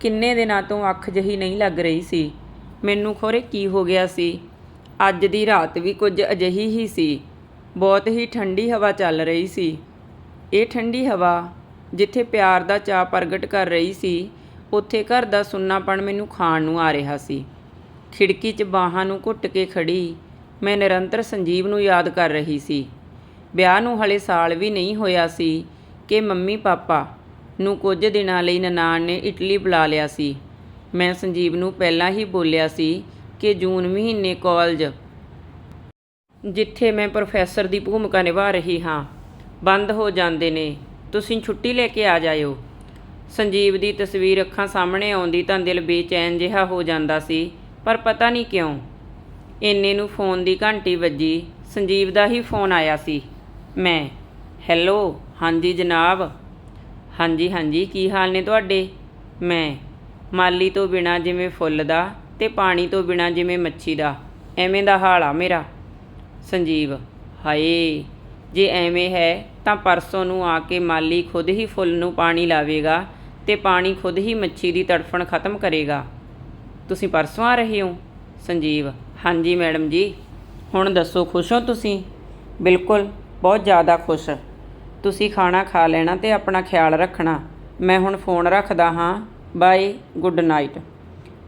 ਕਿੰਨੇ ਦਿਨਾਂ ਤੋਂ ਅੱਖ ਜਹੀ ਨਹੀਂ ਲੱਗ ਰਹੀ ਸੀ। ਮੈਨੂੰ ਖੋਰੇ ਕੀ ਹੋ ਗਿਆ ਸੀ। ਅੱਜ ਦੀ ਰਾਤ ਵੀ ਕੁਝ ਅਜਿਹੀ ਹੀ ਸੀ। ਬਹੁਤ ਹੀ ਠੰਡੀ ਹਵਾ ਚੱਲ ਰਹੀ ਸੀ। ਇਹ ਠੰਡੀ ਹਵਾ ਜਿੱਥੇ ਪਿਆਰ ਦਾ ਚਾਅ ਪ੍ਰਗਟ ਕਰ ਰਹੀ ਸੀ, ਉੱਥੇ ਘਰ ਦਾ ਸੁੰਨਾਪਣ ਮੈਨੂੰ ਖਾਣ ਨੂੰ ਆ ਰਿਹਾ ਸੀ। ਖਿੜਕੀ 'ਚ ਬਾਹਾਂ ਨੂੰ ਘੁੱਟ ਕੇ ਖੜੀ ਮੈਂ ਨਿਰੰਤਰ ਸੰਜੀਵ ਨੂੰ ਯਾਦ ਕਰ ਰਹੀ ਸੀ। ਵਿਆਹ ਨੂੰ ਹਲੇ ਸਾਲ ਵੀ ਨਹੀਂ ਹੋਇਆ ਸੀ ਕਿ ਮੰਮੀ ਪਾਪਾ ਨੂੰ ਕੁਝ ਦਿਨਾਂ ਲਈ ਨਨਾਣ ਨੇ ਇਟਲੀ ਬੁਲਾ ਲਿਆ ਸੀ। ਮੈਂ ਸੰਜੀਵ ਨੂੰ ਪਹਿਲਾਂ ਹੀ ਬੋਲਿਆ ਸੀ ਕਿ ਜੂਨ ਮਹੀਨੇ ਕਾਲਜ, ਜਿੱਥੇ ਮੈਂ ਪ੍ਰੋਫੈਸਰ ਦੀ ਭੂਮਿਕਾ ਨਿਭਾ ਰਹੀ ਹਾਂ, ਬੰਦ ਹੋ ਜਾਂਦੇ ਨੇ। ਤੁਸੀਂ ਛੁੱਟੀ ਲੈ ਕੇ ਆ ਜਾਇਓ। ਸੰਜੀਵ ਦੀ ਤਸਵੀਰ ਅੱਖਾਂ ਸਾਹਮਣੇ ਆਉਂਦੀ ਤਾਂ ਦਿਲ ਬੇਚੈਨ ਜਿਹਾ ਹੋ ਜਾਂਦਾ ਸੀ, ਪਰ ਪਤਾ ਨਹੀਂ ਕਿਉਂ। ਇੰਨੇ ਨੂੰ ਫੋਨ ਦੀ ਘੰਟੀ ਵੱਜੀ, ਸੰਜੀਵ ਦਾ ਹੀ ਫੋਨ ਆਇਆ ਸੀ। ਮੈਂ, ਹੈਲੋ, ਹਾਂਜੀ ਜਨਾਬ। ਹਾਂਜੀ ਹਾਂਜੀ। ਕੀ ਹਾਲ ਨੇ ਤੁਹਾਡੇ? ਮੈਂ ਮਾਲੀ ਤੋਂ ਬਿਨਾ ਜਿਵੇਂ ਫੁੱਲ ਦਾ ਤੇ ਪਾਣੀ ਤੋਂ ਬਿਨਾ ਜਿਵੇਂ ਮੱਛੀ ਦਾ। ਐਵੇਂ ਦਾ ਹਾਲ ਆ ਮੇਰਾ। ਸੰਜੀਵ, ਹਾਏ। ਜੇ ਐਵੇਂ ਹੈ ਤਾਂ ਪਰਸੋਂ ਨੂੰ ਆ ਕੇ ਮਾਲੀ ਖੁਦ ਹੀ ਫੁੱਲ ਨੂੰ ਪਾਣੀ ਲਾਵੇਗਾ ਤੇ ਪਾਣੀ ਖੁਦ ਹੀ ਮੱਛੀ ਦੀ ਤੜਫਣ ਖਤਮ ਕਰੇਗਾ। ਤੁਸੀਂ ਪਰਸੋਂ ਆ ਰਹੇ ਹੋ? ਸੰਜੀਵ, ਹਾਂਜੀ ਮੈਡਮ ਜੀ। ਹੁਣ ਦੱਸੋ, ਖੁਸ਼ ਹੋ ਤੁਸੀਂ? ਬਿਲਕੁਲ, ਬਹੁਤ ਜ਼ਿਆਦਾ ਖੁਸ਼। ਤੁਸੀਂ ਖਾਣਾ ਖਾ ਲੈਣਾ ਤੇ ਆਪਣਾ ਖਿਆਲ ਰੱਖਣਾ। ਮੈਂ ਹੁਣ ਫੋਨ ਰੱਖਦਾ ਹਾਂ। Bye good night.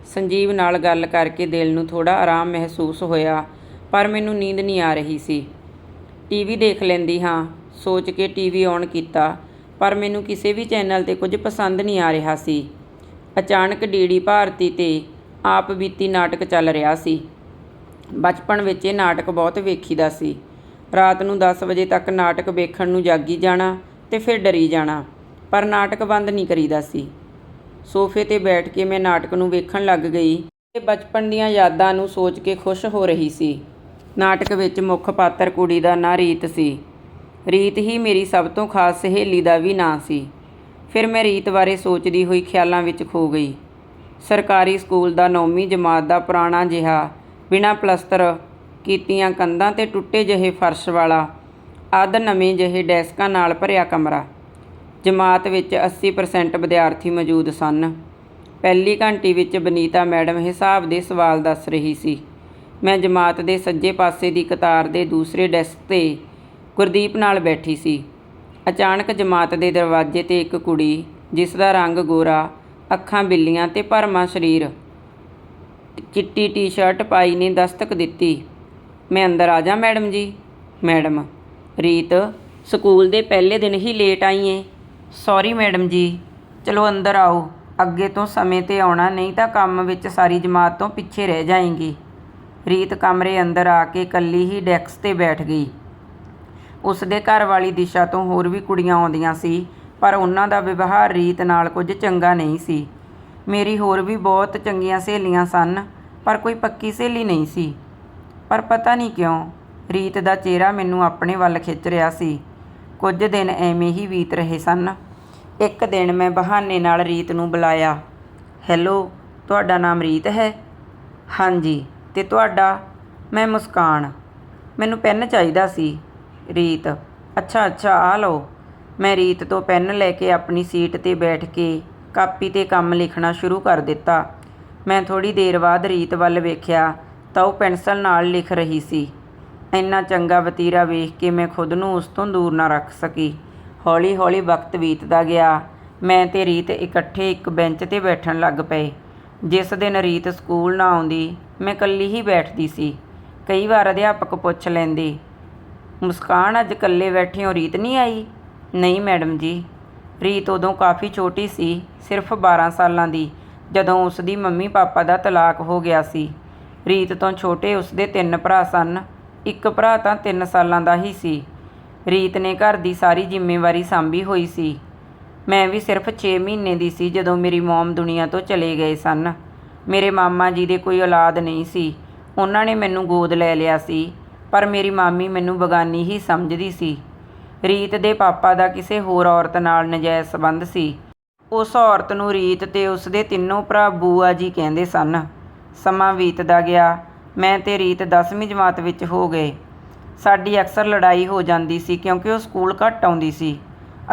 ਸੰਜੀਵ ਨਾਲ ਗੱਲ ਕਰਕੇ ਦਿਲ ਨੂੰ ਥੋੜਾ ਆਰਾਮ ਮਹਿਸੂਸ ਹੋਇਆ, ਪਰ ਮੈਨੂੰ ਨੀਂਦ ਨਹੀਂ ਆ ਰਹੀ ਸੀ। ਟੀਵੀ ਦੇਖ ਲੈਂਦੀ ਹਾਂ। ਸੋਚ ਕੇ ਟੀਵੀ ਔਨ ਕੀਤਾ, ਪਰ ਮੈਨੂੰ ਕਿਸੇ ਵੀ ਚੈਨਲ ਤੇ ਕੁਝ ਪਸੰਦ ਨਹੀਂ ਆ ਰਿਹਾ ਸੀ। ਅਚਾਨਕ ਡੀਡੀ ਭਾਰਤੀ ਤੇ ਆਪ ਬੀਤੀ ਨਾਟਕ ਚੱਲ ਰਿਹਾ ਸੀ। ਬਚਪਨ ਵਿੱਚ ਇਹ ਨਾਟਕ ਬਹੁਤ ਵੇਖੀਦਾ ਸੀ। ਰਾਤ ਨੂੰ 10 ਵਜੇ ਤੱਕ ਨਾਟਕ ਵੇਖਣ ਨੂੰ ਜਾਗੀ ਜਾਣਾ ਤੇ ਫਿਰ ਡਰੀ ਜਾਣਾ, ਪਰ ਨਾਟਕ ਬੰਦ ਨਹੀਂ ਕਰੀਦਾ ਸੀ। ਸੋਫੇ ਤੇ ਬੈਠ ਕੇ ਮੈਂ ਨਾਟਕ ਨੂੰ ਵੇਖਣ ਲੱਗ ਗਈ ਤੇ ਬਚਪਨ ਦੀਆਂ ਯਾਦਾਂ ਨੂੰ ਸੋਚ ਕੇ ਖੁਸ਼ ਹੋ ਰਹੀ ਸੀ। ਨਾਟਕ ਵਿੱਚ ਮੁੱਖ ਪਾਤਰ ਕੁੜੀ ਦਾ ਨਾਂ ਰੀਤ ਸੀ। ਰੀਤ ਹੀ ਮੇਰੀ ਸਭ ਤੋਂ ਖਾਸ ਸਹੇਲੀ ਦਾ ਵੀ ਨਾਂ ਸੀ। ਫਿਰ ਮੈਂ ਰੀਤ ਬਾਰੇ ਸੋਚਦੀ ਹੋਈ ਖਿਆਲਾਂ ਵਿੱਚ ਖੋ ਗਈ। ਸਰਕਾਰੀ ਸਕੂਲ ਦਾ ਨੌਵੀਂ ਜਮਾਤ ਦਾ ਪੁਰਾਣਾ ਜਿਹਾ ਬਿਨਾਂ ਪਲਸਤਰ ਕੀਤੀਆਂ ਕੰਧਾਂ ਤੇ ਟੁੱਟੇ ਜਿਹੇ ਫਰਸ਼ ਵਾਲਾ, ਅੱਧ ਨਵੇਂ ਜਿਹੇ ਡੈਸਕਾਂ ਨਾਲ ਭਰਿਆ ਕਮਰਾ। ਜਮਾਤ ਵਿੱਚ 80% ਵਿਦਿਆਰਥੀ ਮੌਜੂਦ ਸਨ। ਪਹਿਲੀ ਘੰਟੀ ਵਿੱਚ ਬਨੀਤਾ ਮੈਡਮ ਹਿਸਾਬ ਦੇ ਸਵਾਲ ਦੱਸ ਰਹੀ ਸੀ। ਮੈਂ ਜਮਾਤ ਦੇ ਸੱਜੇ ਪਾਸੇ ਦੀ ਕਤਾਰ ਦੇ ਦੂਸਰੇ ਡੈਸਕ ਤੇ ਗੁਰਦੀਪ ਨਾਲ ਬੈਠੀ ਸੀ। ਅਚਾਨਕ ਜਮਾਤ ਦੇ ਦਰਵਾਜ਼ੇ ਤੇ ਇੱਕ ਕੁੜੀ, ਜਿਸ ਦਾ ਰੰਗ ਗੋਰਾ, ਅੱਖਾਂ ਬਿੱਲੀਆਂ ਤੇ ਭਰਮਾ ਸਰੀਰ, ਚਿੱਟੀ ਟੀ-ਸ਼ਰਟ ਪਾਈ ਨੇ ਦਸਤਕ ਦਿੱਤੀ। ਮੈਂ ਅੰਦਰ ਆ ਜਾ, ਮੈਡਮ ਜੀ। ਮੈਡਮ, ਰੀਤ, ਸਕੂਲ ਦੇ ਪਹਿਲੇ ਦਿਨ ਹੀ ਲੇਟ ਆਈ ਏ। Sorry madam ji. ਚਲੋ ਅੰਦਰ ਆਓ। ਅੱਗੇ ਤੋਂ ਸਮੇਂ ਤੇ ਆਉਣਾ, ਨਹੀਂ ਤਾਂ ਕੰਮ ਵਿੱਚ ਸਾਰੀ ਜਮਾਤ ਤੋਂ ਪਿੱਛੇ ਰਹਿ ਜਾਏਂਗੀ। ਰੀਤ ਕਮਰੇ ਅੰਦਰ ਆ ਕੇ ਇਕੱਲੀ ਹੀ ਡੈਕਸ ਤੇ ਬੈਠ ਗਈ। ਉਸ ਦੇ ਘਰ ਵਾਲੀ ਦਿਸ਼ਾ ਤੋਂ ਹੋਰ ਵੀ ਕੁੜੀਆਂ ਆਉਂਦੀਆਂ ਸੀ, ਪਰ ਉਹਨਾਂ ਦਾ ਵਿਵਹਾਰ ਰੀਤ ਨਾਲ ਕੁਝ ਚੰਗਾ ਨਹੀਂ ਸੀ। ਮੇਰੀ ਹੋਰ ਵੀ ਬਹੁਤ ਚੰਗੀਆਂ ਸਹੇਲੀਆਂ ਸਨ, ਪਰ ਕੋਈ ਪੱਕੀ ਸਹੇਲੀ ਨਹੀਂ ਸੀ। ਪਰ ਪਤਾ ਨਹੀਂ ਕਿਉਂ, ਰੀਤ ਦਾ ਚਿਹਰਾ ਮੈਨੂੰ ਆਪਣੇ ਵੱਲ ਖਿੱਚ ਰਿਹਾ ਸੀ। ਕੁਝ ਦਿਨ ਐਵੇਂ ਹੀ ਬੀਤ ਰਹੇ ਸਨ। ਇੱਕ ਦਿਨ ਮੈਂ ਬਹਾਨੇ ਨਾਲ ਰੀਤ ਨੂੰ ਬੁਲਾਇਆ। ਹੈਲੋ, ਤੁਹਾਡਾ ਨਾਮ ਰੀਤ ਹੈ? ਹਾਂਜੀ, ਤੇ ਤੁਹਾਡਾ? ਮੈਂ ਮੁਸਕਾਨ। ਮੈਨੂੰ ਪੈਨ ਚਾਹੀਦਾ ਸੀ। ਰੀਤ, ਅੱਛਾ ਅੱਛਾ, ਆ ਲਓ। ਮੈਂ ਰੀਤ ਤੋਂ ਪੈਨ ਲੈ ਕੇ ਆਪਣੀ ਸੀਟ ਤੇ ਬੈਠ ਕੇ ਕਾਪੀ ਤੇ ਕੰਮ ਲਿਖਣਾ ਸ਼ੁਰੂ ਕਰ ਦਿੱਤਾ। ਮੈਂ ਥੋੜੀ ਦੇਰ ਬਾਅਦ ਰੀਤ ਵੱਲ ਵੇਖਿਆ ਤਾਂ ਉਹ ਪੈਨਸਲ ਨਾਲ ਲਿਖ ਰਹੀ ਸੀ। ਇੰਨਾ ਚੰਗਾ ਵਤੀਰਾ ਵੇਖ ਕੇ ਮੈਂ ਖੁਦ ਨੂੰ ਉਸ ਤੋਂ ਦੂਰ ਨਾ ਰੱਖ ਸਕੀ। ਹੌਲੀ-ਹੌਲੀ ਵਕਤ ਬੀਤਦਾ ਗਿਆ। ਮੈਂ ਤੇ ਰੀਤ ਇਕੱਠੇ ਇੱਕ ਬੈਂਚ ਤੇ ਬੈਠਣ ਲੱਗ ਪਏ। ਜਿਸ ਦਿਨ ਰੀਤ ਸਕੂਲ ਨਾ ਆਉਂਦੀ, ਮੈਂ ਇਕੱਲੀ ਹੀ ਬੈਠਦੀ ਸੀ। ਕਈ ਵਾਰ ਅਧਿਆਪਕ ਪੁੱਛ ਲੈਂਦੇ, ਮੁਸਕਾਨ, ਅੱਜ ਇਕੱਲੇ ਬੈਠੇ ਹੋ, ਰੀਤ ਨਹੀਂ ਆਈ? ਨਹੀਂ ਮੈਡਮ ਜੀ, ਰੀਤ ਉਦੋਂ ਕਾਫੀ ਛੋਟੀ ਸੀ, ਸਿਰਫ 12 ਸਾਲਾਂ ਦੀ, ਜਦੋਂ ਉਸ ਦੀ ਮੰਮੀ ਪਾਪਾ ਦਾ ਤਲਾਕ ਹੋ ਗਿਆ ਸੀ। ਰੀਤ ਤੋਂ ਛੋਟੇ ਉਸਦੇ ਤਿੰਨ ਭਰਾ ਸਨ। ਇੱਕ ਭਰਾ ਤਾਂ 3 ਸਾਲਾਂ ਦਾ ਹੀ ਸੀ। ਰੀਤ ਨੇ ਘਰ ਦੀ ਸਾਰੀ ਜ਼ਿੰਮੇਵਾਰੀ ਸੰਭੀ ਹੋਈ ਸੀ। ਮੈਂ ਵੀ ਸਿਰਫ 6 ਮਹੀਨੇ ਦੀ ਸੀ ਜਦੋਂ ਮੇਰੀ ਮੌਮ ਦੁਨੀਆ ਤੋਂ ਚਲੇ ਗਏ ਸਨ। ਮੇਰੇ ਮਾਮਾ ਜੀ ਦੇ ਕੋਈ ਔਲਾਦ ਨਹੀਂ ਸੀ। ਉਹਨਾਂ ਨੇ ਮੈਨੂੰ ਗੋਦ ਲੈ ਲਿਆ ਸੀ, ਪਰ ਮੇਰੀ ਮਾਮੀ ਮੈਨੂੰ ਬਗਾਨੀ ਹੀ ਸਮਝਦੀ ਸੀ। ਰੀਤ ਦੇ ਪਾਪਾ ਦਾ ਕਿਸੇ ਹੋਰ ਔਰਤ ਨਾਲ ਨਜਾਇਜ਼ ਸੰਬੰਧ ਸੀ। ਉਸ ਔਰਤ ਨੂੰ ਰੀਤ ਤੇ ਉਸਦੇ ਤਿੰਨੋਂ ਭਰਾ ਬੂਆ ਜੀ ਕਹਿੰਦੇ ਸਨ। ਸਮਾਂ ਬੀਤਦਾ ਗਿਆ। ਮੈਂ ਤੇ ਰੀਤ 10ਵੀਂ ਜਮਾਤ ਵਿੱਚ ਹੋ ਗਏ। ਸਾਡੀ ਅਕਸਰ ਲੜਾਈ ਹੋ ਜਾਂਦੀ ਸੀ ਕਿਉਂਕਿ ਉਹ ਸਕੂਲ ਘੱਟ ਆਉਂਦੀ ਸੀ।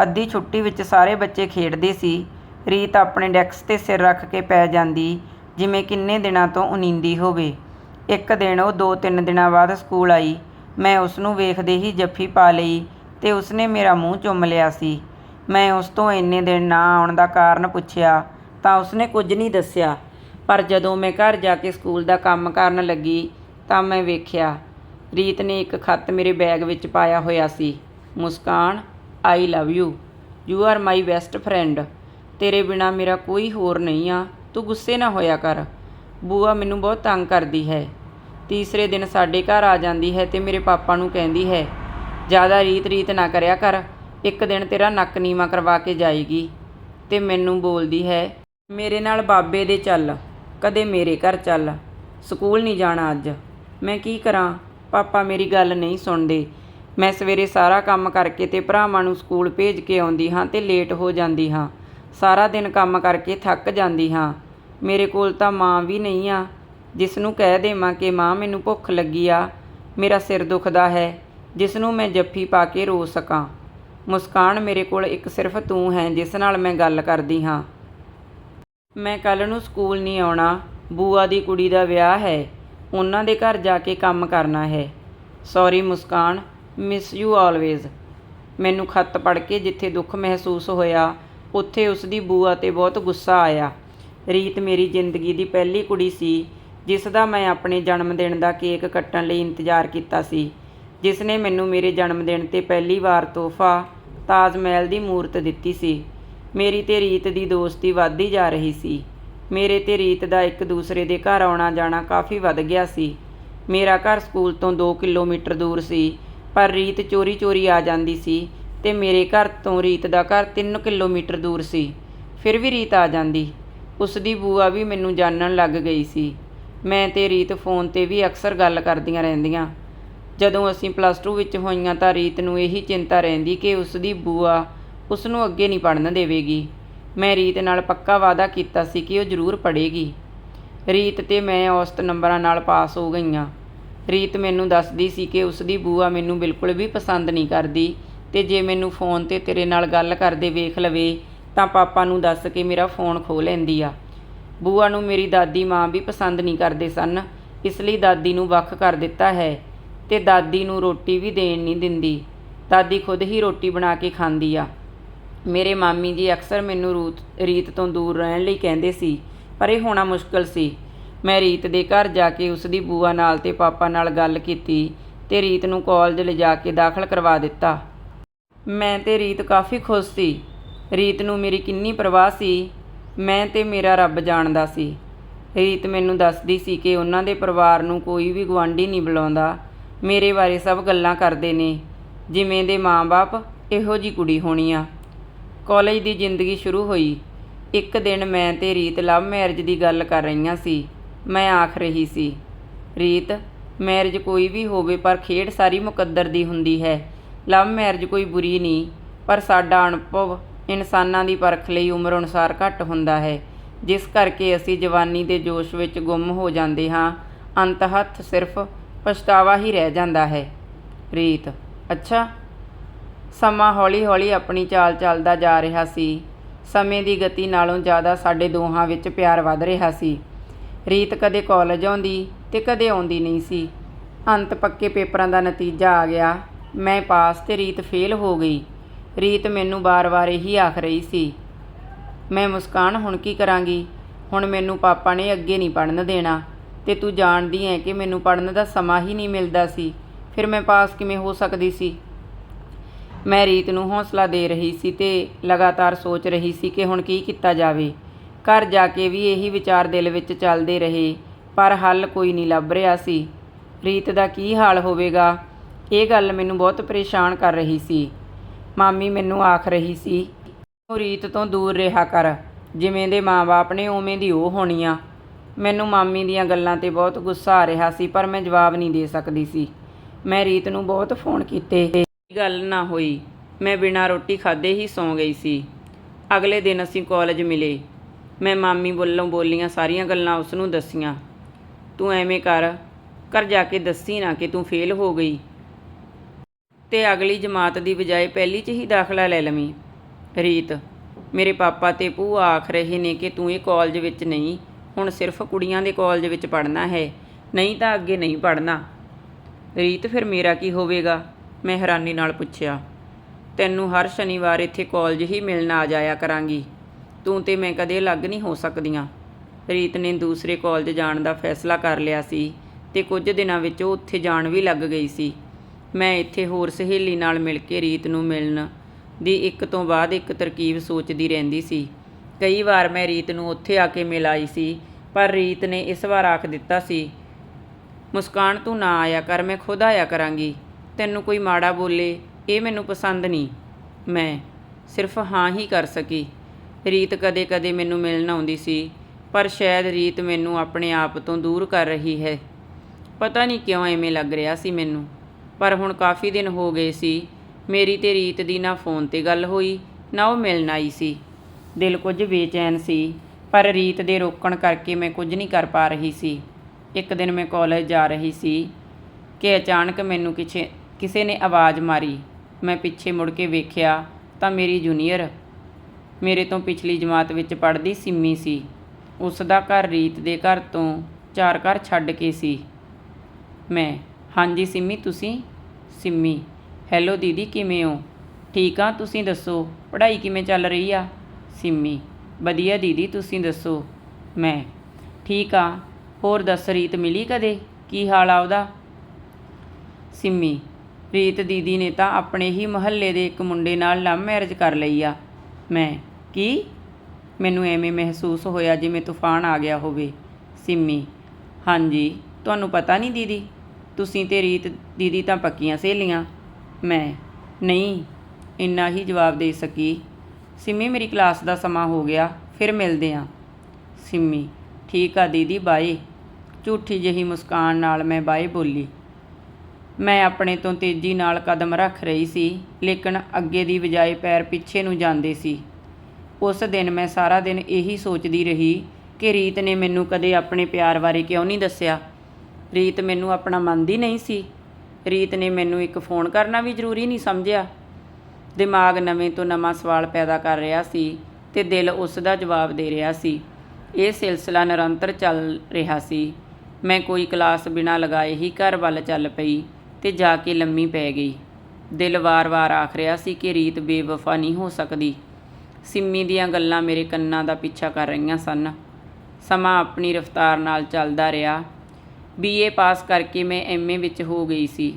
ਅੱਧੀ ਛੁੱਟੀ ਵਿੱਚ ਸਾਰੇ ਬੱਚੇ ਖੇਡਦੇ ਸੀ। ਰੀਤ ਆਪਣੇ ਡੈਕਸ 'ਤੇ ਸਿਰ ਰੱਖ ਕੇ ਪੈ ਜਾਂਦੀ, ਜਿਵੇਂ ਕਿੰਨੇ ਦਿਨਾਂ ਤੋਂ ਉਨੀਂਦੀ ਹੋਵੇ। ਇੱਕ ਦਿਨ ਉਹ ਦੋ ਤਿੰਨ ਦਿਨਾਂ ਬਾਅਦ ਸਕੂਲ ਆਈ। ਮੈਂ ਉਸ ਨੂੰ ਵੇਖਦੇ ਹੀ ਜੱਫੀ ਪਾ ਲਈ ਤੇ ਉਸਨੇ ਮੇਰਾ ਮੂੰਹ ਚੁੰਮ ਲਿਆ ਸੀ। ਮੈਂ ਉਸ ਤੋਂ ਇੰਨੇ ਦਿਨ ਨਾ ਆਉਣ ਦਾ ਕਾਰਨ ਪੁੱਛਿਆ ਤਾਂ ਉਸਨੇ ਕੁਝ ਨਹੀਂ ਦੱਸਿਆ। ਪਰ ਜਦੋਂ ਮੈਂ ਘਰ ਜਾ ਕੇ ਸਕੂਲ ਦਾ ਕੰਮ ਕਰਨ ਲੱਗੀ ਤਾਂ ਮੈਂ ਵੇਖਿਆ, ਰੀਤ ਨੇ ਇੱਕ ਖੱਤ ਮੇਰੇ ਬੈਗ ਵਿੱਚ ਪਾਇਆ ਹੋਇਆ ਸੀ। Muskan I love you you are my best friend ਤੇਰੇ ਬਿਨਾ ਮੇਰਾ ਕੋਈ ਹੋਰ ਨਹੀਂ ਆ, ਤੂੰ ਗੁੱਸੇ ਨਾ ਹੋਇਆ ਕਰ। ਬੂਆ ਮੈਨੂੰ ਬਹੁਤ ਤੰਗ ਕਰਦੀ ਹੈ। ਤੀਸਰੇ ਦਿਨ ਸਾਡੇ ਘਰ ਆ ਜਾਂਦੀ ਹੈ ਤੇ ਮੇਰੇ ਪਾਪਾ ਨੂੰ ਕਹਿੰਦੀ ਹੈ, ਜ਼ਿਆਦਾ ਰੀਤ ਰੀਤ ਨਾ ਕਰਿਆ ਕਰ, ਇੱਕ ਦਿਨ ਤੇਰਾ ਨੱਕ ਨੀਵਾ ਕਰਵਾ ਕੇ ਜਾਏਗੀ। ਤੇ ਮੈਨੂੰ ਬੋਲਦੀ ਹੈ, ਮੇਰੇ ਨਾਲ ਬਾਬੇ ਦੇ ਚੱਲ। ਕਦੇ ਮੇਰੇ ਘਰ ਚੱਲ। ਸਕੂਲ ਨਹੀਂ ਜਾਣਾ ਅੱਜ। ਮੈਂ ਕੀ ਕਰਾਂ? ਪਾਪਾ ਮੇਰੀ ਗੱਲ ਨਹੀਂ ਸੁਣਦੇ। ਮੈਂ ਸਵੇਰੇ ਸਾਰਾ ਕੰਮ ਕਰਕੇ ਤੇ ਭਰਾਵਾਂ ਨੂੰ ਸਕੂਲ ਭੇਜ ਕੇ ਆਉਂਦੀ ਹਾਂ ਤੇ ਲੇਟ ਹੋ ਜਾਂਦੀ ਹਾਂ। ਸਾਰਾ ਦਿਨ ਕੰਮ ਕਰਕੇ ਥੱਕ ਜਾਂਦੀ ਹਾਂ। ਮੇਰੇ ਕੋਲ ਤਾਂ ਮਾਂ ਵੀ ਨਹੀਂ ਆ। ਜਿਸ ਨੂੰ ਕਹਿ ਦੇਵਾਂ ਕਿ ਮਾਂ, ਮੈਨੂੰ ਭੁੱਖ ਲੱਗੀ ਆ। ਮੇਰਾ ਸਿਰ ਦੁਖਦਾ ਹੈ। ਜਿਸ ਨੂੰ ਮੈਂ ਜੱਫੀ ਪਾ ਕੇ ਰੋ ਸਕਾਂ। ਮੁਸਕਾਨ ਮੇਰੇ ਕੋਲ ਇੱਕ ਸਿਰਫ ਤੂੰ ਹੈ, ਜਿਸ ਨਾਲ ਮੈਂ ਗੱਲ ਕਰਦੀ ਹਾਂ। ਮੈਂ ਕੱਲ੍ਹ ਨੂੰ ਸਕੂਲ ਨਹੀਂ ਆਉਣਾ। ਬੂਆ ਦੀ ਕੁੜੀ ਦਾ ਵਿਆਹ ਹੈ। ਉਹਨਾਂ ਦੇ ਘਰ ਜਾ ਕੇ ਕੰਮ ਕਰਨਾ ਹੈ। Sorry Muskan. Miss you always ਮੈਨੂੰ ਖੱਤ ਪੜ੍ਹ ਕੇ ਜਿੱਥੇ ਦੁੱਖ ਮਹਿਸੂਸ ਹੋਇਆ, ਉੱਥੇ ਉਸ ਦੀ ਬੂਆ ਤੇ ਬਹੁਤ ਗੁੱਸਾ ਆਇਆ। ਰੀਤ ਮੇਰੀ ਜ਼ਿੰਦਗੀ ਦੀ ਪਹਿਲੀ ਕੁੜੀ ਸੀ, ਜਿਸ ਦਾ ਮੈਂ ਆਪਣੇ ਜਨਮ ਦਿਨ ਦਾ ਕੇਕ ਕੱਟਣ ਲਈ ਇੰਤਜ਼ਾਰ ਕੀਤਾ ਸੀ। ਜਿਸ ਨੇ ਮੈਨੂੰ ਮੇਰੇ ਜਨਮ ਦਿਨ ਤੇ ਪਹਿਲੀ ਵਾਰ ਤੋਹਫਾ ਤਾਜ ਮਹਿਲ ਦੀ ਮੂਰਤ ਦਿੱਤੀ ਸੀ। ਮੇਰੀ ਤੇ ਰੀਤ ਦੀ ਦੋਸਤੀ ਵੱਧਦੀ ਜਾ ਰਹੀ ਸੀ। ਮੇਰੇ ਤੇ ਰੀਤ ਦਾ ਇੱਕ ਦੂਸਰੇ ਦੇ ਘਰ ਆਉਣਾ ਜਾਣਾ ਕਾਫੀ ਵੱਧ ਗਿਆ ਸੀ। ਮੇਰਾ ਘਰ ਸਕੂਲ ਤੋਂ 2 ਕਿਲੋਮੀਟਰ ਦੂਰ ਸੀ, ਪਰ ਰੀਤ ਚੋਰੀ-ਚੋਰੀ ਆ ਜਾਂਦੀ ਸੀ ਤੇ ਮੇਰੇ ਘਰ ਤੋਂ ਰੀਤ ਦਾ ਘਰ 3 ਕਿਲੋਮੀਟਰ ਦੂਰ ਸੀ। ਫਿਰ ਵੀ ਰੀਤ ਆ ਜਾਂਦੀ। ਉਸ ਦੀ ਬੂਆ ਵੀ ਮੈਨੂੰ ਜਾਣਨ ਲੱਗ ਗਈ ਸੀ। ਮੈਂ ਤੇ ਰੀਤ ਫੋਨ ਤੇ ਵੀ ਅਕਸਰ ਗੱਲ ਕਰਦੀਆਂ ਰਹਿੰਦੀਆਂ। ਜਦੋਂ ਅਸੀਂ ਪਲੱਸ 2 ਵਿੱਚ ਹੋਈਆਂ ਤਾਂ ਰੀਤ ਨੂੰ ਇਹੀ ਚਿੰਤਾ ਰਹਿੰਦੀ ਕਿ ਉਸ ਦੀ ਬੂਆ ਉਸ ਨੂੰ ਅੱਗੇ ਨਹੀਂ ਪੜਨ ਦੇਵੇਗੀ। ਮੈਂ ਰੀਤ ਨਾਲ ਪੱਕਾ ਵਾਅਦਾ ਕੀਤਾ ਸੀ ਕਿ ਉਹ ਜ਼ਰੂਰ ਪੜ੍ਹੇਗੀ। ਰੀਤ ਤੇ ਮੈਂ ਔਸਤ ਨੰਬਰਾਂ ਨਾਲ ਪਾਸ ਹੋ ਗਈਆਂ। ਰੀਤ ਮੈਨੂੰ ਦੱਸਦੀ ਸੀ ਕਿ ਉਸ ਦੀ ਬੂਆ ਮੈਨੂੰ ਬਿਲਕੁਲ ਵੀ ਪਸੰਦ ਨਹੀਂ ਕਰਦੀ ਤੇ ਜੇ ਮੈਨੂੰ ਫੋਨ ਤੇ ਤੇਰੇ ਨਾਲ ਗੱਲ ਕਰਦੇ ਵੇਖ ਲਵੇ ਤਾਂ ਪਾਪਾ ਨੂੰ ਦੱਸ ਕੇ ਮੇਰਾ ਫੋਨ ਖੋ ਲੈਂਦੀ ਆ। ਬੂਆ ਨੂੰ ਮੇਰੀ ਦਾਦੀ ਮਾਂ ਵੀ ਪਸੰਦ ਨਹੀਂ ਕਰਦੇ ਸਨ, ਇਸ ਲਈ ਦਾਦੀ ਨੂੰ ਵੱਖ ਕਰ ਦਿੱਤਾ ਹੈ ਤੇ ਦਾਦੀ ਨੂੰ ਰੋਟੀ ਵੀ ਦੇਣ ਨਹੀਂ ਦਿੰਦੀ। ਦਾਦੀ ਖੁਦ ਹੀ ਰੋਟੀ ਬਣਾ ਕੇ ਖਾਂਦੀ ਆ। ਮੇਰੇ ਮਾਮੀ ਜੀ ਅਕਸਰ ਮੈਨੂੰ ਰੂਤ, ਰੀਤ ਤੋਂ ਦੂਰ ਰਹਿਣ ਲਈ ਕਹਿੰਦੇ ਸੀ, ਪਰ ਇਹ ਹੋਣਾ ਮੁਸ਼ਕਲ ਸੀ। ਮੈਂ ਰੀਤ ਦੇ ਘਰ ਜਾ ਕੇ ਉਸ ਦੀ ਬੂਆ ਨਾਲ ਤੇ ਪਾਪਾ ਨਾਲ ਗੱਲ ਕੀਤੀ ਤੇ ਰੀਤ ਨੂੰ ਕਾਲਜ ਲਿਜਾ ਕੇ ਦਾਖਲ ਕਰਵਾ ਦਿੱਤਾ। ਮੈਂ ਤੇ ਰੀਤ ਕਾਫੀ ਖੁਸ਼ ਸੀ। ਰੀਤ ਨੂੰ ਮੇਰੀ ਕਿੰਨੀ ਪਰਵਾਹ ਸੀ। ਮੈਂ ਤੇ ਮੇਰਾ ਰੱਬ ਜਾਣਦਾ ਸੀ। ਰੀਤ ਮੈਨੂੰ ਦੱਸਦੀ ਸੀ ਕਿ ਉਹਨਾਂ ਦੇ ਪਰਿਵਾਰ ਨੂੰ ਕੋਈ ਵੀ ਗਵਾਂਢੀ ਨਹੀਂ ਬੁਲਾਉਂਦਾ। ਮੇਰੇ ਬਾਰੇ ਸਭ ਗੱਲਾਂ ਕਰਦੇ ਨੇ। ਜਿਵੇਂ ਦੇ ਮਾਂ-ਬਾਪ, ਇਹੋ ਜੀ ਕੁੜੀ ਹੋਣੀ ਆ। ਕਾਲਜ ਦੀ ਜ਼ਿੰਦਗੀ ਸ਼ੁਰੂ ਹੋਈ। ਇੱਕ ਦਿਨ ਮੈਂ ਤੇ ਰੀਤ ਲਵ ਮੈਰਿਜ ਦੀ ਗੱਲ ਕਰ ਰਹੀਆਂ ਸੀ। ਮੈਂ ਆਖ ਰਹੀ ਸੀ, ਰੀਤ ਮੈਰਿਜ ਕੋਈ ਵੀ ਹੋਵੇ ਪਰ ਖੇਡ ਸਾਰੀ ਮੁਕੱਦਰ ਦੀ ਹੁੰਦੀ ਹੈ। ਲਵ ਮੈਰਿਜ ਕੋਈ ਬੁਰੀ ਨਹੀਂ, ਪਰ ਸਾਡਾ ਅਨੁਭਵ ਇਨਸਾਨਾਂ ਦੀ ਪਰਖ ਲਈ ਉਮਰ ਅਨੁਸਾਰ ਘੱਟ ਹੁੰਦਾ ਹੈ। ਜਿਸ ਕਰਕੇ ਅਸੀਂ ਜਵਾਨੀ ਦੇ ਜੋਸ਼ ਵਿੱਚ ਗੁੰਮ ਹੋ ਜਾਂਦੇ ਹਾਂ। ਅੰਤ ਹੱਥ ਸਿਰਫ ਪਛਤਾਵਾ ਹੀ ਰਹਿ ਜਾਂਦਾ ਹੈ। ਰੀਤ, ਅੱਛਾ ਸਮਾਂ ਹੌਲੀ-ਹੌਲੀ ਆਪਣੀ ਚਾਲ ਚੱਲਦਾ ਜਾ ਰਿਹਾ ਸੀ। ਸਮੇਂ ਦੀ ਗਤੀ ਨਾਲੋਂ ਜ਼ਿਆਦਾ ਸਾਡੇ ਦੋਹਾਂ ਵਿੱਚ ਪਿਆਰ ਵੱਧ ਰਿਹਾ ਸੀ। ਰੀਤ ਕਦੇ ਕਾਲਜ ਆਉਂਦੀ ਤੇ ਕਦੇ ਆਉਂਦੀ ਨਹੀਂ ਸੀ। ਅੰਤ ਪੱਕੇ ਪੇਪਰਾਂ ਦਾ ਨਤੀਜਾ ਆ ਗਿਆ। ਮੈਂ ਪਾਸ ਤੇ ਰੀਤ ਫੇਲ੍ਹ ਹੋ ਗਈ। ਰੀਤ ਮੈਨੂੰ ਵਾਰ ਵਾਰ ਇਹੀ ਆਖ ਰਹੀ ਸੀ। ਮੈਂ ਮੁਸਕਾਨ, ਹੁਣ ਕੀ ਕਰਾਂਗੀ? ਹੁਣ ਮੈਨੂੰ ਪਾਪਾ ਨੇ ਅੱਗੇ ਨਹੀਂ ਪੜ੍ਹਨ ਦੇਣਾ ਤੇ ਤੂੰ ਜਾਣਦੀ ਹੈ ਕਿ ਮੈਨੂੰ ਪੜ੍ਹਨ ਦਾ ਸਮਾਂ ਹੀ ਨਹੀਂ ਮਿਲਦਾ ਸੀ। ਫਿਰ ਮੈਂ ਪਾਸ ਕਿਵੇਂ ਹੋ ਸਕਦੀ ਸੀ? ਮੈਂ ਰੀਤ ਨੂੰ ਹੌਸਲਾ ਦੇ ਰਹੀ ਸੀ ਤੇ ਲਗਾਤਾਰ ਸੋਚ ਰਹੀ ਸੀ ਕਿ ਹੁਣ ਕੀ ਕੀਤਾ ਜਾਵੇ। ਘਰ ਜਾ ਕੇ ਵੀ ਇਹੀ ਵਿਚਾਰ ਦਿਲ ਵਿੱਚ ਚੱਲਦੇ ਰਹੇ, ਪਰ ਹੱਲ ਕੋਈ ਨਹੀਂ ਲੱਭ ਰਿਹਾ ਸੀ। ਰੀਤ ਦਾ ਕੀ ਹਾਲ ਹੋਵੇਗਾ? ਇਹ ਗੱਲ ਮੈਨੂੰ ਬਹੁਤ ਪਰੇਸ਼ਾਨ ਕਰ ਰਹੀ ਸੀ। ਮਾਮੀ ਮੈਨੂੰ ਆਖ ਰਹੀ ਸੀ, ਤੂੰ ਰੀਤ ਤੋਂ ਦੂਰ ਰਿਹਾ ਕਰ, ਜਿਵੇਂ ਦੇ ਮਾਂ-ਬਾਪ ਨੇ ਉਵੇਂ ਦੀ ਉਹ ਹੋਣੀ ਆ। ਮੈਨੂੰ ਮਾਮੀ ਦੀਆਂ ਗੱਲਾਂ ਤੇ ਬਹੁਤ ਗੁੱਸਾ ਆ ਰਿਹਾ ਸੀ, ਪਰ ਮੈਂ ਜਵਾਬ ਨਹੀਂ ਦੇ ਸਕਦੀ ਸੀ। ਮੈਂ ਰੀਤ ਨੂੰ ਬਹੁਤ ਫੋਨ ਕੀਤੇ। ਗੱਲ ਨਾ ਹੋਈ। ਮੈਂ ਬਿਨਾਂ ਰੋਟੀ ਖਾਦੇ ਹੀ ਸੌਂ ਗਈ ਸੀ। ਅਗਲੇ ਦਿਨ ਅਸੀਂ ਕਾਲਜ ਮਿਲੇ। ਮੈਂ ਮਾਮੀ ਵੱਲੋਂ ਬੋਲੀਆਂ ਸਾਰੀਆਂ ਗੱਲਾਂ ਉਸ ਨੂੰ ਦੱਸੀਆਂ। ਤੂੰ ਐਵੇਂ ਕਰ, ਘਰ ਜਾ ਕੇ ਦੱਸੀ ਨਾ ਕਿ ਤੂੰ ਫੇਲ ਹੋ ਗਈ। ਤੇ ਅਗਲੀ ਜਮਾਤ ਦੀ ਬਜਾਏ ਪਹਿਲੀ 'ਚ ਹੀ ਦਾਖਲਾ ਲੈ ਲਵੀਂ। ਰੀਤ, ਮੇਰੇ ਪਾਪਾ ਤੇ ਭੂਆ ਆਖ ਰਹੇ ਨੇ ਕਿ ਤੂੰ ਇਹ ਕਾਲਜ ਵਿੱਚ ਨਹੀਂ, ਹੁਣ ਸਿਰਫ ਕੁੜੀਆਂ ਦੇ ਕਾਲਜ ਵਿੱਚ ਪੜ੍ਹਨਾ ਹੈ। ਨਹੀਂ ਤਾਂ ਅੱਗੇ ਨਹੀਂ ਪੜ੍ਹਨਾ। ਰੀਤ, ਫਿਰ ਮੇਰਾ ਕੀ ਹੋਵੇਗਾ? ਮੈਂ ਹੈਰਾਨੀ ਨਾਲ ਪੁੱਛਿਆ, ਤੈਨੂੰ ਹਰ ਸ਼ਨੀਵਾਰ ਇੱਥੇ ਕਾਲਜ ਹੀ ਮਿਲਣ ਆ ਜਾਇਆ ਕਰਾਂਗੀ। ਤੂੰ ਤੇ ਮੈਂ ਕਦੇ ਅਲੱਗ ਨਹੀਂ ਹੋ ਸਕਦੀਆਂ। ਰੀਤ ਨੇ ਦੂਸਰੇ ਕਾਲਜ ਜਾਣ ਦਾ ਫੈਸਲਾ ਕਰ ਲਿਆ ਸੀ ਤੇ ਕੁਝ ਦਿਨਾਂ ਵਿੱਚ ਉਹ ਉੱਥੇ ਜਾਣ ਵੀ ਲੱਗ ਗਈ ਸੀ। ਮੈਂ ਇੱਥੇ ਹੋਰ ਸਹੇਲੀ ਨਾਲ ਮਿਲ ਕੇ ਰੀਤ ਨੂੰ ਮਿਲਣ ਦੀ ਇੱਕ ਤੋਂ ਬਾਅਦ ਇੱਕ ਤਰਕੀਬ ਸੋਚਦੀ ਰਹਿੰਦੀ ਸੀ। ਕਈ ਵਾਰ ਮੈਂ ਰੀਤ ਨੂੰ ਉੱਥੇ ਆ ਕੇ ਮਿਲ ਆਈ ਸੀ, ਪਰ ਰੀਤ ਨੇ ਇਸ ਵਾਰ ਆਖ ਦਿੱਤਾ ਸੀ, ਮੁਸਕਾਨ ਤੂੰ ਨਾ ਆਇਆ ਕਰ, ਮੈਂ ਖੁਦ ਆਇਆ ਕਰਾਂਗੀ। ਤੈਨੂੰ ਕੋਈ ਮਾੜਾ ਬੋਲੇ, ਇਹ ਮੈਨੂੰ ਪਸੰਦ ਨਹੀਂ। ਮੈਂ ਸਿਰਫ ਹਾਂ ਹੀ ਕਰ ਸਕੀ। ਰੀਤ ਕਦੇ-ਕਦੇ ਮੈਨੂੰ ਮਿਲਣ ਆਉਂਦੀ ਸੀ, ਪਰ ਸ਼ਾਇਦ ਰੀਤ ਮੈਨੂੰ ਆਪਣੇ ਆਪ ਤੋਂ ਦੂਰ ਕਰ ਰਹੀ ਹੈ। ਪਤਾ ਨਹੀਂ ਕਿਉਂ ਐਵੇਂ ਲੱਗ ਰਿਹਾ ਸੀ ਮੈਨੂੰ, ਪਰ ਹੁਣ ਕਾਫੀ ਦਿਨ ਹੋ ਗਏ ਸੀ, ਮੇਰੀ ਤੇ ਰੀਤ ਦੀ ਨਾ ਫੋਨ ਤੇ ਗੱਲ ਹੋਈ, ਨਾ ਉਹ ਮਿਲਣ ਆਈ ਸੀ। ਦਿਲ ਕੁਝ ਬੇਚੈਨ ਸੀ, ਪਰ ਰੀਤ ਦੇ ਰੋਕਣ ਕਰਕੇ ਮੈਂ ਕੁਝ ਨਹੀਂ ਕਰ ਪਾ ਰਹੀ ਸੀ। ਇੱਕ ਦਿਨ ਮੈਂ ਕਾਲਜ ਜਾ ਰਹੀ ਸੀ, ਕਿ ਅਚਾਨਕ ਮੈਨੂੰ ਕਿਸੇ ਕਿਸੇ ਨੇ ਆਵਾਜ਼ ਮਾਰੀ। ਮੈਂ ਪਿੱਛੇ ਮੁੜ ਕੇ ਵੇਖਿਆ ਤਾਂ ਮੇਰੀ ਜੂਨੀਅਰ ਮੇਰੇ ਤੋਂ ਪਿਛਲੀ ਜਮਾਤ ਵਿੱਚ ਪੜ੍ਹਦੀ ਸਿੰਮੀ ਸੀ। ਉਸ ਦਾ ਘਰ ਰੀਤ ਦੇ ਘਰ ਤੋਂ ਚਾਰ ਘਰ ਛੱਡ ਕੇ ਸੀ। ਮੈਂ, ਹਾਂਜੀ ਸਿੰਮੀ, ਤੁਸੀਂ? ਸਿੰਮੀ, ਹੈਲੋ ਦੀਦੀ, ਕਿਵੇਂ ਹੋ? ਠੀਕ ਆ ਤੁਸੀਂ ਦੱਸੋ, ਪੜ੍ਹਾਈ ਕਿਵੇਂ ਚੱਲ ਰਹੀ ਆ? ਸਿੰਮੀ, ਵਧੀਆ ਦੀਦੀ, ਤੁਸੀਂ ਦੱਸੋ? ਮੈਂ, ਠੀਕ ਆ ਹੋਰ ਦੱਸ, ਰੀਤ ਮਿਲੀ ਕਦੇ? ਕੀ ਹਾਲ ਆ ਉਹਦਾ? ਸਿੰਮੀ ਰੀਤ ਦੀਦੀ ਨੇ ਤਾਂ ਆਪਣੇ ਹੀ ਮਹੱਲੇ ਦੇ ਇੱਕ ਮੁੰਡੇ ਨਾਲ ਲਵ ਮੈਰਿਜ ਕਰ ਲਈ ਆ। ਮੈਂ, ਕੀ? ਮੈਨੂੰ ਐਵੇਂ ਮਹਿਸੂਸ ਹੋਇਆ ਜਿਵੇਂ ਤੂਫਾਨ ਆ ਗਿਆ ਹੋਵੇ। ਸਿੰਮੀ, ਹਾਂਜੀ, ਤੁਹਾਨੂੰ ਪਤਾ ਨਹੀਂ ਦੀਦੀ? ਤੁਸੀਂ ਤੇ ਰੀਤ ਦੀਦੀ ਤਾਂ ਪੱਕੀਆਂ ਸਹੇਲੀਆਂ। ਮੈਂ, ਨਹੀਂ, ਇੰਨਾ ਹੀ ਜਵਾਬ ਦੇ ਸਕੀ। ਸਿੰਮੀ, ਮੇਰੀ ਕਲਾਸ ਦਾ ਸਮਾਂ ਹੋ ਗਿਆ, ਫਿਰ ਮਿਲਦੇ ਹਾਂ। ਸਿੰਮੀ, ਠੀਕ ਆ ਦੀਦੀ, ਬਾਏ। ਝੂਠੀ ਜਿਹੀ ਮੁਸਕਾਨ ਨਾਲ ਮੈਂ ਬਾਏ ਬੋਲੀ। ਮੈਂ ਆਪਣੇ ਤੋਂ ਤੇਜ਼ੀ ਨਾਲ ਕਦਮ ਰੱਖ ਰਹੀ ਸੀ, ਲੇਕਿਨ ਅੱਗੇ ਦੀ ਬਜਾਏ ਪੈਰ ਪਿੱਛੇ ਨੂੰ ਜਾਂਦੇ ਸੀ। ਉਸ ਦਿਨ ਮੈਂ ਸਾਰਾ ਦਿਨ ਇਹੀ ਸੋਚਦੀ ਰਹੀ ਕਿ ਰੀਤ ਨੇ ਮੈਨੂੰ ਕਦੇ ਆਪਣੇ ਪਿਆਰ ਬਾਰੇ ਕਿਉਂ ਨਹੀਂ ਦੱਸਿਆ। ਰੀਤ ਮੈਨੂੰ ਆਪਣਾ ਮੰਨਦੀ ਨਹੀਂ ਸੀ। ਰੀਤ ਨੇ ਮੈਨੂੰ ਇੱਕ ਫੋਨ ਕਰਨਾ ਵੀ ਜ਼ਰੂਰੀ ਨਹੀਂ ਸਮਝਿਆ। ਦਿਮਾਗ ਨਵੇਂ ਤੋਂ ਨਵਾਂ ਸਵਾਲ ਪੈਦਾ ਕਰ ਰਿਹਾ ਸੀ ਤੇ ਦਿਲ ਉਸ ਦਾ ਜਵਾਬ ਦੇ ਰਿਹਾ ਸੀ। ਇਹ ਸਿਲਸਿਲਾ ਨਿਰੰਤਰ ਚੱਲ ਰਿਹਾ ਸੀ। ਮੈਂ ਕੋਈ ਕਲਾਸ ਬਿਨਾਂ ਲਗਾਏ ਹੀ ਘਰ ਵੱਲ ਚੱਲ ਪਈ। ਤੇ ਜਾ ਕੇ ਲੰਮੀ ਪੈ ਗਈ। ਦਿਲ ਵਾਰ-ਵਾਰ ਆਖ ਰਿਹਾ ਸੀ ਕਿ ਰੀਤ ਬੇਵਫਾ ਨਹੀਂ ਹੋ ਸਕਦੀ। ਸਿੰਮੀ ਦੀਆਂ ਗੱਲਾਂ ਮੇਰੇ ਕੰਨਾਂ ਦਾ ਪਿੱਛਾ ਕਰ ਰਹੀਆਂ ਸਨ। ਸਮਾਂ ਆਪਣੀ ਰਫ਼ਤਾਰ ਨਾਲ ਚੱਲਦਾ ਰਿਹਾ। ਬੀਏ ਪਾਸ ਕਰਕੇ ਮੈਂ ਐਮਏ ਵਿੱਚ ਹੋ ਗਈ ਸੀ।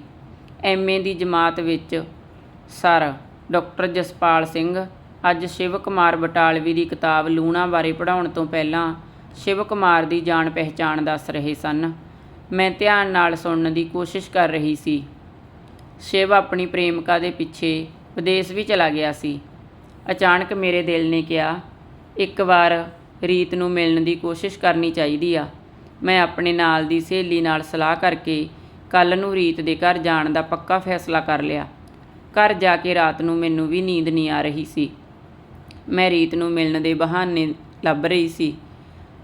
ਐਮਏ ਦੀ ਜਮਾਤ ਵਿੱਚ ਸਰ ਡਾਕਟਰ ਜਸਪਾਲ ਸਿੰਘ, ਅੱਜ ਸ਼ਿਵ ਕੁਮਾਰ ਬਟਾਲਵੀ ਦੀ ਕਿਤਾਬ ਲੂਣਾ ਬਾਰੇ ਪੜ੍ਹਾਉਣ ਤੋਂ ਪਹਿਲਾਂ ਸ਼ਿਵ ਕੁਮਾਰ ਦੀ ਜਾਣ ਪਹਿਚਾਣ ਦੱਸ ਰਹੇ ਸਨ। ਮੈਂ ਧਿਆਨ ਨਾਲ ਸੁਣਨ ਦੀ ਕੋਸ਼ਿਸ਼ ਕਰ ਰਹੀ ਸੀ। ਸ਼ਿਵ ਆਪਣੀ ਪ੍ਰੇਮਿਕਾ ਦੇ ਪਿੱਛੇ ਵਿਦੇਸ਼ ਵੀ ਚਲਾ ਗਿਆ ਸੀ। ਅਚਾਨਕ ਮੇਰੇ ਦਿਲ ਨੇ ਕਿਹਾ, ਇੱਕ ਵਾਰ ਰੀਤ ਨੂੰ ਮਿਲਣ ਦੀ ਕੋਸ਼ਿਸ਼ ਕਰਨੀ ਚਾਹੀਦੀ ਆ। ਮੈਂ ਆਪਣੇ ਨਾਲ ਦੀ ਸਹੇਲੀ ਨਾਲ ਸਲਾਹ ਕਰਕੇ ਕੱਲ ਨੂੰ ਰੀਤ ਦੇ ਘਰ ਜਾਣ ਦਾ ਪੱਕਾ ਫੈਸਲਾ ਕਰ ਲਿਆ। ਘਰ ਜਾ ਕੇ ਰਾਤ ਨੂੰ ਮੈਨੂੰ ਵੀ ਨੀਂਦ ਨਹੀਂ ਆ ਰਹੀ ਸੀ। ਮੈਂ ਰੀਤ ਨੂੰ ਮਿਲਣ ਦੇ ਬਹਾਨੇ ਲੱਭ ਰਹੀ ਸੀ।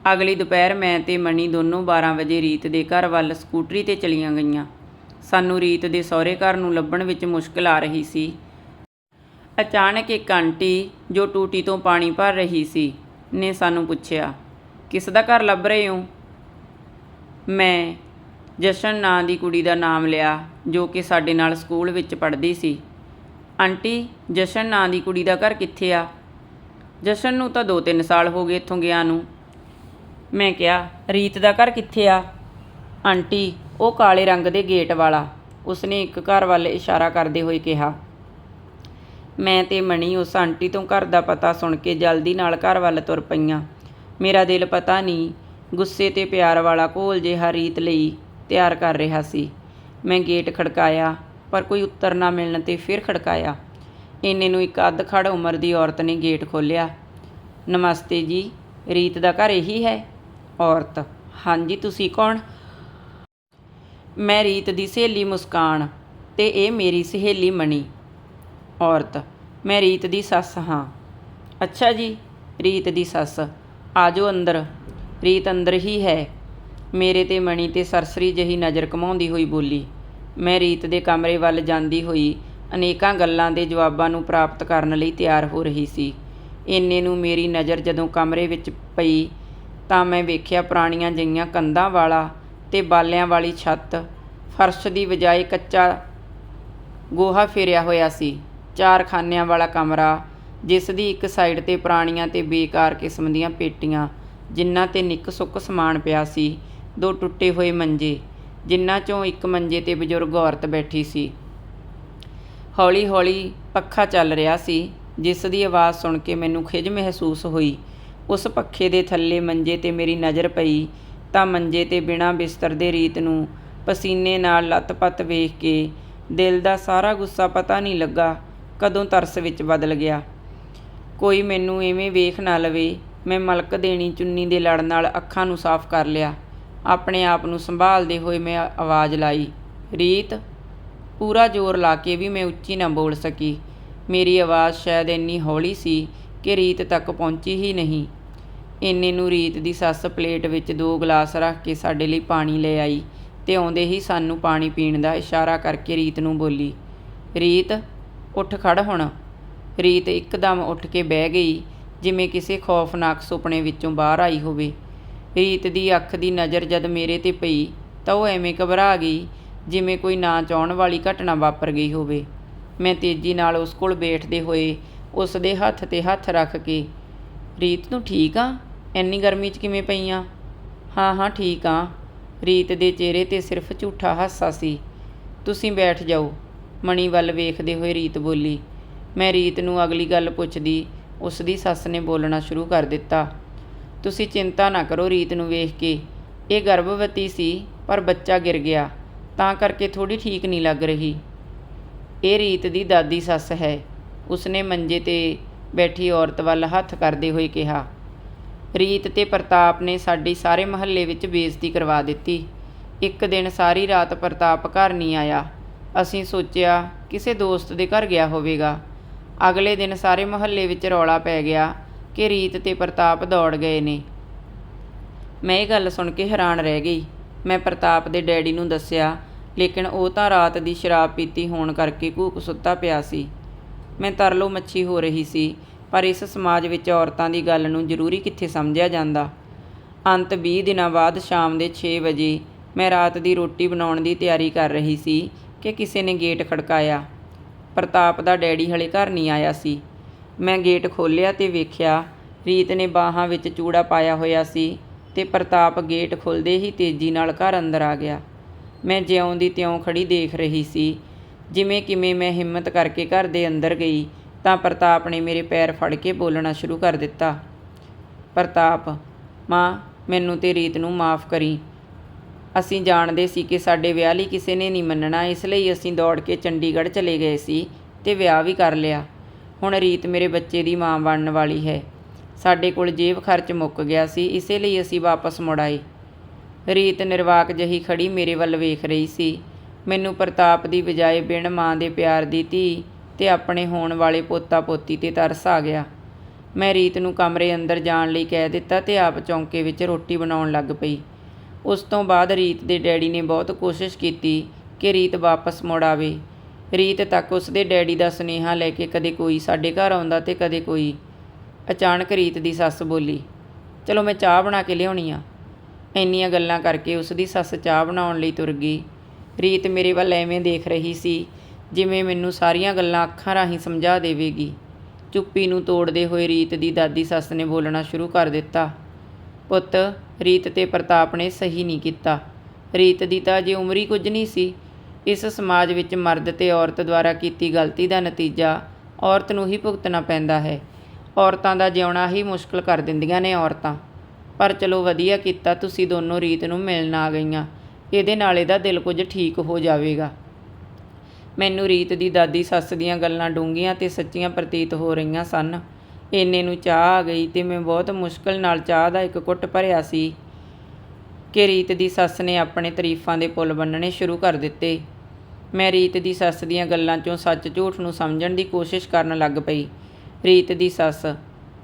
ਅਗਲੀ ਦੁਪਹਿਰ ਮੈਂ ਤੇ ਮਣੀ ਦੋਨੋਂ 12 ਵਜੇ ਰੀਤ ਦੇ ਘਰ ਵੱਲ ਸਕੂਟਰੀ ਤੇ ਚਲੀਆਂ ਗਈਆਂ। ਸਾਨੂੰ ਰੀਤ ਦੇ ਸਹੁਰੇ ਘਰ ਨੂੰ ਲੱਭਣ ਵਿੱਚ ਮੁਸ਼ਕਲ ਆ ਰਹੀ ਸੀ। ਅਚਾਨਕ ਇੱਕ ਆਂਟੀ ਜੋ ਟੂਟੀ ਤੋਂ ਪਾਣੀ ਭਰ ਰਹੀ ਸੀ ਨੇ ਸਾਨੂੰ ਪੁੱਛਿਆ, ਕਿਸ ਦਾ ਘਰ ਲੱਭ ਰਹੇ ਹੋ? ਮੈਂ ਜਸ਼ਨ ਨਾਂ ਦੀ ਕੁੜੀ ਦਾ ਨਾਮ ਲਿਆ ਜੋ ਕਿ ਸਾਡੇ ਨਾਲ ਸਕੂਲ ਵਿੱਚ ਪੜ੍ਹਦੀ ਸੀ। ਆਂਟੀ, ਜਸ਼ਨ ਨਾਂ ਦੀ ਕੁੜੀ ਦਾ ਘਰ ਕਿੱਥੇ ਆ? ਜਸ਼ਨ ਨੂੰ ਤਾਂ 2-3 ਸਾਲ ਹੋ ਗਏ ਇੱਥੋਂ ਗਿਆ ਨੂੰ। ਮੈਂ ਕਿਹਾ, ਰੀਤ ਦਾ ਘਰ ਕਿੱਥੇ ਆ? ਆਂਟੀ, ਉਹ ਕਾਲੇ ਰੰਗ ਦੇ ਗੇਟ ਵਾਲਾ। ਉਸਨੇ ਇੱਕ ਘਰ ਵੱਲ ਇਸ਼ਾਰਾ ਕਰਦੇ ਹੋਏ ਕਿਹਾ। ਮੈਂ ਤੇ ਮਣੀ ਉਸ ਆਂਟੀ ਤੋਂ ਘਰ ਦਾ ਪਤਾ ਸੁਣ ਕੇ ਜਲਦੀ ਨਾਲ ਘਰ ਵੱਲ ਤੁਰ ਪਈਆਂ। ਮੇਰਾ ਦਿਲ ਪਤਾ ਨਹੀਂ, ਗੁੱਸੇ ਤੇ ਪਿਆਰ ਵਾਲਾ ਘੋਲ ਜਿਹਾ ਰੀਤ ਲਈ ਤਿਆਰ ਕਰ ਰਿਹਾ ਸੀ। ਮੈਂ ਗੇਟ ਖੜਕਾਇਆ, ਪਰ ਕੋਈ ਉੱਤਰ ਨਾ ਮਿਲਣ ਤੇ ਫਿਰ ਖੜਕਾਇਆ। ਇੰਨੇ ਨੂੰ ਇੱਕ ਅੱਧ ਖੜ ਉਮਰ ਦੀ ਔਰਤ ਨੇ ਗੇਟ ਖੋਲ੍ਹਿਆ। ਨਮਸਤੇ ਜੀ, ਰੀਤ ਦਾ ਘਰ ਇਹੀ ਹੈ? ਔਰਤ। ਹਾਂਜੀ, ਤੁਸੀਂ ਕੌਣ? ਮੈਂ ਰੀਤ ਦੀ ਸਹੇਲੀ ਮੁਸਕਾਨ ਤੇ ਇਹ ਮੇਰੀ ਸਹੇਲੀ ਮਣੀ। ਔਰਤ, ਮੈਂ ਰੀਤ ਦੀ ਸੱਸ ਹਾਂ। ਅੱਛਾ ਜੀ, ਰੀਤ ਦੀ ਸੱਸ। ਆਜੋ ਅੰਦਰ। ਰੀਤ ਅੰਦਰ ਹੀ ਹੈ। ਮੇਰੇ ਤੇ ਮਣੀ ਤੇ ਸਰਸਰੀ ਜਹੀ ਨਜ਼ਰ ਘਮਾਉਂਦੀ ਹੋਈ ਬੋਲੀ। ਮੈਂ ਰੀਤ ਦੇ ਕਮਰੇ ਵੱਲ ਜਾਂਦੀ ਹੋਈ ਅਨੇਕਾਂ ਗੱਲਾਂ ਦੇ ਜਵਾਬਾਂ ਨੂੰ ਪ੍ਰਾਪਤ ਕਰਨ ਲਈ ਤਿਆਰ ਹੋ ਰਹੀ ਸੀ। ਇੰਨੇ ਨੂੰ ਮੇਰੀ ਨਜ਼ਰ ਜਦੋਂ ਕਮਰੇ ਵਿੱਚ ਪਈ ਤਾਂ ਮੈਂ ਵੇਖਿਆ ਪੁਰਾਣੀਆਂ ਜਿਹੀਆਂ ਕੰਧਾਂ ਵਾਲਾ ਤੇ ਬਾਲਿਆਂ ਵਾਲੀ ਛੱਤ। ਫਰਸ਼ ਦੀ ਬਜਾਏ ਕੱਚਾ ਗੋਹਾ ਫੇਰਿਆ ਹੋਇਆ ਸੀ। ਚਾਰ ਖਾਨਿਆਂ ਵਾਲਾ ਕਮਰਾ, ਜਿਸ ਦੀ ਇੱਕ ਸਾਈਡ ਤੇ ਪੁਰਾਣੀਆਂ ਤੇ ਬੇਕਾਰ ਕਿਸਮ ਦੀਆਂ ਪੇਟੀਆਂ, ਜਿਨ੍ਹਾਂ ਤੇ ਨਿੱਕ ਸੁੱਕ ਸਮਾਨ ਪਿਆ ਸੀ, ਦੋ ਟੁੱਟੇ ਹੋਏ ਮੰਜੇ, ਜਿਨ੍ਹਾਂ ਚੋਂ ਇੱਕ ਮੰਜੇ ਤੇ ਬਜ਼ੁਰਗ ਔਰਤ ਬੈਠੀ ਸੀ। ਹੌਲੀ-ਹੌਲੀ ਪੱਖਾ ਚੱਲ ਰਿਹਾ ਸੀ, ਜਿਸ ਦੀ ਆਵਾਜ਼ ਸੁਣ ਕੇ ਮੈਨੂੰ ਖਿਝ ਮਹਿਸੂਸ ਹੋਈ। ਉਸ ਪੱਖੇ ਦੇ ਥੱਲੇ ਮੰਜੇ ਤੇ ਮੇਰੀ ਨਜ਼ਰ ਪਈ ਤਾਂ ਮੰਜੇ ਤੇ ਬਿਨਾਂ ਬਿਸਤਰ ਦੇ ਰੀਤ ਨੂੰ ਪਸੀਨੇ ਨਾਲ ਲੱਤ-ਪੱਤ ਵੇਖ ਕੇ ਦਿਲ ਦਾ ਸਾਰਾ ਗੁੱਸਾ ਪਤਾ ਨਹੀਂ ਲੱਗਾ ਕਦੋਂ ਤਰਸ ਵਿੱਚ ਬਦਲ ਗਿਆ। ਕੋਈ ਮੈਨੂੰ ਐਵੇਂ ਵੇਖ ਨਾ ਲਵੇ, ਮੈਂ ਮਲਕ ਦੇਣੀ ਚੁੰਨੀ ਦੇ ਲੜ ਨਾਲ ਅੱਖਾਂ ਨੂੰ ਸਾਫ਼ ਕਰ ਲਿਆ। ਆਪਣੇ ਆਪ ਨੂੰ ਸੰਭਾਲਦੇ ਹੋਏ ਮੈਂ ਆਵਾਜ਼ ਲਾਈ, ਰੀਤ, ਪੂਰਾ ਜ਼ੋਰ ਲਾ ਕੇ ਵੀ ਮੈਂ ਉੱਚੀ ਨਾ ਬੋਲ ਸਕੀ। ਮੇਰੀ ਆਵਾਜ਼ ਸ਼ਾਇਦ ਇੰਨੀ ਹੌਲੀ ਸੀ ਕਿ ਰੀਤ ਤੱਕ ਪਹੁੰਚੀ ਹੀ ਨਹੀਂ। ਇੰਨੇ ਨੂੰ ਰੀਤ ਦੀ ਸੱਸ ਪਲੇਟ ਵਿੱਚ ਦੋ ਗਲਾਸ ਰੱਖ ਕੇ ਸਾਡੇ ਲਈ ਪਾਣੀ ਲੈ ਆਈ ਤੇ ਆਉਂਦੇ ਹੀ ਸਾਨੂੰ ਪਾਣੀ ਪੀਣ ਦਾ ਇਸ਼ਾਰਾ ਕਰਕੇ ਰੀਤ ਨੂੰ ਬੋਲੀ, ਰੀਤ, ਉੱਠ ਖੜ ਹੁਣ। ਰੀਤ ਇੱਕਦਮ ਉੱਠ ਕੇ ਬਹਿ ਗਈ, ਜਿਵੇਂ ਕਿਸੇ ਖੌਫਨਾਕ ਸੁਪਨੇ ਵਿੱਚੋਂ ਬਾਹਰ ਆਈ ਹੋਵੇ। ਰੀਤ ਦੀ ਅੱਖ ਦੀ ਨਜ਼ਰ ਜਦ ਮੇਰੇ ਤੇ ਪਈ, ਤਾਂ ਉਹ ਐਵੇਂ ਘਬਰਾ ਗਈ, ਜਿਵੇਂ ਕੋਈ ਨਾ ਚਾਹਣ ਵਾਲੀ ਘਟਨਾ ਵਾਪਰ ਗਈ ਹੋਵੇ। ਮੈਂ ਤੇਜ਼ੀ ਨਾਲ ਉਸ ਕੋਲ ਬੈਠਦੇ ਹੋਏ ਉਸ ਦੇ ਹੱਥ ਤੇ ਹੱਥ ਰੱਖ ਕੇ, ਰੀਤ ਨੂੰ ਠੀਕ ਆ? ਇੰਨੀ ਗਰਮੀ 'ਚ ਕਿਵੇਂ ਪਈਆਂ? ਹਾਂ ਹਾਂ, ਠੀਕ ਆ। ਰੀਤ ਦੇ ਚਿਹਰੇ ਤੇ ਸਿਰਫ ਝੂਠਾ ਹਾਸਾ ਸੀ। ਤੁਸੀਂ ਬੈਠ ਜਾਓ। ਮਣੀ ਵੱਲ ਵੇਖਦੇ ਹੋਏ ਰੀਤ ਬੋਲੀ, ਮੈਂ ਰੀਤ ਨੂੰ ਅਗਲੀ ਗੱਲ ਪੁੱਛਦੀ, ਉਸ ਦੀ ਸੱਸ ਨੇ ਬੋਲਣਾ ਸ਼ੁਰੂ ਕਰ ਦਿੱਤਾ। ਤੁਸੀਂ ਚਿੰਤਾ ਨਾ ਕਰੋ ਰੀਤ ਨੂੰ ਵੇਖ ਕੇ। ਇਹ ਗਰਭਵਤੀ ਸੀ, ਪਰ ਬੱਚਾ ਗਿਰ ਗਿਆ। ਤਾਂ ਕਰਕੇ ਥੋੜੀ ਠੀਕ ਨਹੀਂ ਲੱਗ ਰਹੀ। ਇਹ ਰੀਤ ਦੀ ਦਾਦੀ ਸੱਸ ਹੈ। ਉਸਨੇ ਮੰਜੇ ਤੇ ਬੈਠੀ ਔਰਤ ਵੱਲ ਹੱਥ ਕਰਦੇ ਹੋਏ ਕਿਹਾ ਰੀਤ ਤੇ ਪ੍ਰਤਾਪ ਨੇ ਸਾਡੀ ਸਾਰੇ ਮਹੱਲੇ ਵਿੱਚ ਬੇਇੱਜ਼ਤੀ ਕਰਵਾ ਦਿੱਤੀ। ਇੱਕ ਦਿਨ ਸਾਰੀ ਰਾਤ ਪ੍ਰਤਾਪ ਘਰ ਨਹੀਂ ਆਇਆ। ਅਸੀਂ ਸੋਚਿਆ, ਕਿਸੇ ਦੋਸਤ ਦੇ ਘਰ ਗਿਆ ਹੋਵੇਗਾ। ਅਗਲੇ ਦਿਨ ਸਾਰੇ ਮਹੱਲੇ ਵਿੱਚ ਰੌਲਾ ਪੈ ਗਿਆ ਕਿ ਰੀਤ ਤੇ ਪ੍ਰਤਾਪ ਦੌੜ ਗਏ ਨੇ। ਮੈਂ ਇਹ ਗੱਲ ਸੁਣ ਕੇ ਹੈਰਾਨ ਰਹਿ ਗਈ। ਮੈਂ ਪ੍ਰਤਾਪ ਦੇ ਡੈਡੀ ਨੂੰ ਦੱਸਿਆ, ਲੇਕਿਨ ਉਹ ਤਾਂ ਰਾਤ ਦੀ ਸ਼ਰਾਬ ਪੀਤੀ ਹੋਣ ਕਰਕੇ ਘੂਕ ਸੁੱਤਾ ਪਿਆ ਸੀ। ਮੈਂ ਤਰਲੋ ਮੱਛੀ ਹੋ ਰਹੀ ਸੀ। ਪਰ ਇਸ ਸਮਾਜ ਵਿੱਚ ਔਰਤਾਂ ਦੀ ਗੱਲ ਨੂੰ ਜ਼ਰੂਰੀ ਕਿੱਥੇ ਸਮਝਿਆ ਜਾਂਦਾ? ਅੰਤ 20 ਦਿਨਾਂ ਬਾਅਦ ਸ਼ਾਮ ਦੇ 6 ਵਜੇ ਮੈਂ ਰਾਤ ਦੀ ਰੋਟੀ ਬਣਾਉਣ ਦੀ ਤਿਆਰੀ ਕਰ ਰਹੀ ਸੀ ਕਿ ਕਿਸੇ ਨੇ ਗੇਟ ਖੜਕਾਇਆ। ਪ੍ਰਤਾਪ ਦਾ ਡੈਡੀ ਹਲੇ ਘਰ ਨਹੀਂ ਆਇਆ ਸੀ। ਮੈਂ ਗੇਟ ਖੋਲ੍ਹਿਆ ਤੇ ਵੇਖਿਆ ਰੀਤ ਨੇ ਬਾਹਾਂ ਵਿੱਚ ਚੂੜਾ ਪਾਇਆ ਹੋਇਆ ਸੀ ਤੇ ਪ੍ਰਤਾਪ ਗੇਟ ਖੁੱਲਦੇ ਹੀ ਤੇਜ਼ੀ ਨਾਲ ਘਰ ਅੰਦਰ ਆ ਗਿਆ। ਮੈਂ ਜਿਉਂ ਦੀ ਤਿਉਂ ਖੜੀ ਦੇਖ ਰਹੀ ਸੀ, ਜਿਵੇਂ ਕਿਵੇਂ ਮੈਂ ਹਿੰਮਤ ਕਰਕੇ ਘਰ ਦੇ ਅੰਦਰ ਗਈ ਤਾਂ ਪ੍ਰਤਾਪ ਨੇ ਮੇਰੇ ਪੈਰ ਫੜ ਕੇ ਬੋਲਣਾ ਸ਼ੁਰੂ ਕਰ ਦਿੱਤਾ। ਪ੍ਰਤਾਪ, ਮਾਂ, ਮੈਨੂੰ ਤੇ ਰੀਤ ਨੂੰ ਮਾਫ ਕਰੀ। ਅਸੀਂ ਜਾਣਦੇ ਸੀ ਕਿ ਸਾਡੇ ਵਿਆਹ ਲਈ ਕਿਸੇ ਨੇ ਨਹੀਂ ਮੰਨਣਾ, ਇਸ ਲਈ ਅਸੀਂ ਦੌੜ ਕੇ ਚੰਡੀਗੜ੍ਹ ਚਲੇ ਗਏ ਸੀ ਤੇ ਵਿਆਹ ਵੀ ਕਰ ਲਿਆ। ਹੁਣ ਰੀਤ ਮੇਰੇ ਬੱਚੇ ਦੀ ਮਾਂ ਬਣਨ ਵਾਲੀ ਹੈ। ਸਾਡੇ ਕੋਲ ਜੇਬ ਖਰਚ ਮੁੱਕ ਗਿਆ ਸੀ, ਇਸੇ ਲਈ ਅਸੀਂ ਵਾਪਸ ਮੁੜ ਆਏ। ਰੀਤ ਨਿਰਵਾਕ ਜਹੀ ਖੜੀ ਮੇਰੇ ਵੱਲ ਵੇਖ ਰਹੀ ਸੀ। ਮੈਨੂੰ ਪ੍ਰਤਾਪ ਦੀ ਬਜਾਏ ਬਿਨ ਮਾਂ ਦੇ ਪਿਆਰ ਦੀ ਧੀ ਤੇ ਆਪਣੇ ਹੋਣ ਵਾਲੇ ਪੋਤਾ ਪੋਤੀ ਤੇ ਤਰਸ ਆ ਗਿਆ। ਮੈਂ ਰੀਤ ਨੂੰ ਕਮਰੇ ਅੰਦਰ ਜਾਣ ਲਈ ਕਹਿ ਦਿੱਤਾ ਤੇ ਆਪ ਚੌਂਕੇ ਵਿੱਚ ਰੋਟੀ ਬਣਾਉਣ ਲੱਗ ਪਈ। ਉਸ ਤੋਂ ਬਾਅਦ ਰੀਤ ਦੇ ਡੈਡੀ ਨੇ ਬਹੁਤ ਕੋਸ਼ਿਸ਼ ਕੀਤੀ ਕਿ ਰੀਤ ਵਾਪਸ ਮੁੜ ਆਵੇ। ਰੀਤ ਤੱਕ ਉਸ ਦੇ ਡੈਡੀ ਦਾ ਸੁਨੇਹਾ ਲੈ ਕੇ ਕਦੇ ਕੋਈ ਸਾਡੇ ਘਰ ਆਉਂਦਾ ਤੇ ਕਦੇ ਕੋਈ। ਅਚਾਨਕ ਰੀਤ ਦੀ ਸੱਸ ਬੋਲੀ, ਚਲੋ ਮੈਂ ਚਾਹ ਬਣਾ ਕੇ ਲਿਆਉਣੀ ਆ। ਇੰਨੀਆਂ ਗੱਲਾਂ ਕਰਕੇ ਉਸ ਦੀ ਸੱਸ ਚਾਹ ਬਣਾਉਣ ਲਈ ਤੁਰ ਗਈ। ਰੀਤ ਮੇਰੇ ਵੱਲ ਐਵੇਂ ਦੇਖ ਰਹੀ ਸੀ ਜਿਵੇਂ ਮੈਨੂੰ ਸਾਰੀਆਂ ਗੱਲਾਂ ਅੱਖਾਂ ਰਾਹੀਂ ਸਮਝਾ ਦੇਵੇਗੀ। ਚੁੱਪੀ ਨੂੰ ਤੋੜਦੇ ਹੋਏ ਰੀਤ ਦੀ ਦਾਦੀ ਸੱਸ ਨੇ ਬੋਲਣਾ ਸ਼ੁਰੂ ਕਰ ਦਿੱਤਾ। ਪੁੱਤ, ਰੀਤ ਤੇ ਪ੍ਰਤਾਪ ਨੇ ਸਹੀ ਨਹੀਂ ਕੀਤਾ। ਰੀਤ ਦੀ ਤਾਂ ਅਜੇ ਉਮਰੀ ਕੁਝ ਨਹੀਂ ਸੀ। ਇਸ ਸਮਾਜ ਵਿੱਚ ਮਰਦ ਤੇ ਔਰਤ ਦੁਆਰਾ ਕੀਤੀ ਗਲਤੀ ਦਾ ਨਤੀਜਾ ਔਰਤ ਨੂੰ ਹੀ ਭੁਗਤਣਾ ਪੈਂਦਾ ਹੈ। ਔਰਤਾਂ ਦਾ ਜਿਉਣਾ ਹੀ ਮੁਸ਼ਕਲ ਕਰ ਦਿੰਦੀਆਂ ਨੇ ਔਰਤਾਂ। ਪਰ ਚਲੋ ਵਧੀਆ ਕੀਤਾ ਤੁਸੀਂ ਦੋਨੋਂ ਰੀਤ ਨੂੰ ਮਿਲਣ ਆ ਗਈਆਂ। ਇਹਦੇ ਨਾਲ ਇਹਦਾ ਦਿਲ ਕੁਝ ਠੀਕ ਹੋ ਜਾਵੇਗਾ। ਮੈਨੂੰ ਰੀਤ ਦੀ ਦਾਦੀ ਸੱਸ ਦੀਆਂ ਗੱਲਾਂ ਡੂੰਘੀਆਂ ਤੇ ਸੱਚੀਆਂ ਪ੍ਰਤੀਤ ਹੋ ਰਹੀਆਂ ਸਨ। ਇੰਨੇ ਨੂੰ ਚਾਹ ਆ ਗਈ ਤੇ ਮੈਂ ਬਹੁਤ ਮੁਸ਼ਕਲ ਨਾਲ ਚਾਹ ਦਾ ਇੱਕ ਘੁੱਟ ਭਰਿਆ ਸੀ ਕਿ ਰੀਤ ਦੀ ਸੱਸ ਨੇ ਆਪਣੇ ਤਾਰੀਫਾਂ ਦੇ ਪੁੱਲ ਬੰਨਣੇ ਸ਼ੁਰੂ ਕਰ ਦਿੱਤੇ। ਮੈਂ ਰੀਤ ਦੀ ਸੱਸ ਦੀਆਂ ਗੱਲਾਂ 'ਚੋਂ ਸੱਚ ਝੂਠ ਨੂੰ ਸਮਝਣ ਦੀ ਕੋਸ਼ਿਸ਼ ਕਰਨ ਲੱਗ ਪਈ। ਰੀਤ ਦੀ ਸੱਸ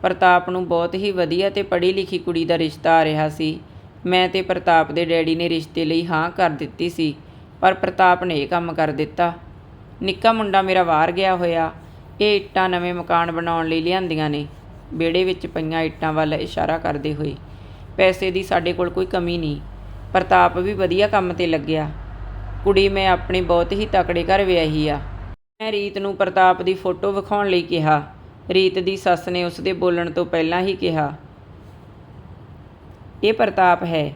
ਪ੍ਰਤਾਪ ਨੂੰ ਬਹੁਤ ਹੀ ਵਧੀਆ ਤੇ ਪੜ੍ਹੀ ਲਿਖੀ ਕੁੜੀ ਦਾ ਰਿਸ਼ਤਾ ਆ ਰਿਹਾ ਸੀ। ਮੈਂ ਤੇ ਪ੍ਰਤਾਪ ਦੇ ਡੈਡੀ ਨੇ ਰਿਸ਼ਤੇ ਲਈ ਹਾਂ ਕਰ ਦਿੱਤੀ ਸੀ, ਪਰ ਪ੍ਰਤਾਪ ਨੇ ਇਹ ਕੰਮ ਕਰ ਦਿੱਤਾ। ਨਿੱਕਾ ਮੁੰਡਾ ਮੇਰਾ ਬਾਹਰ ਗਿਆ ਹੋਇਆ। ਇਹ ਇੱਟਾਂ ਨਵੇਂ ਮਕਾਨ ਬਣਾਉਣ ਲਈ ਲਿਆਂਦੀਆਂ ਨੇ। ਵਿਹੜੇ ਵਿੱਚ ਪਈਆਂ ਇੱਟਾਂ ਵੱਲ ਇਸ਼ਾਰਾ ਕਰਦੇ ਹੋਏ। ਪੈਸੇ ਦੀ ਸਾਡੇ ਕੋਲ ਕੋਈ ਕਮੀ ਨਹੀਂ। ਪ੍ਰਤਾਪ ਵੀ ਵਧੀਆ ਕੰਮ ਤੇ ਲੱਗਿਆ। ਕੁੜੀ ਮੈਂ ਆਪਣੀ ਬਹੁਤ ਹੀ ਤਕੜੇ ਘਰ ਵਿਆਹੀ ਆ। ਮੈਂ ਰੀਤ ਨੂੰ ਪ੍ਰਤਾਪ ਦੀ ਫੋਟੋ ਵਿਖਾਉਣ ਲਈ ਕਿਹਾ। ਰੀਤ ਦੀ ਸੱਸ ਨੇ ਉਸ ਦੇ ਬੋਲਣ ਤੋਂ ਪਹਿਲਾਂ ਹੀ ਕਿਹਾ, ਇਹ ਪ੍ਰਤਾਪ ਹੈ।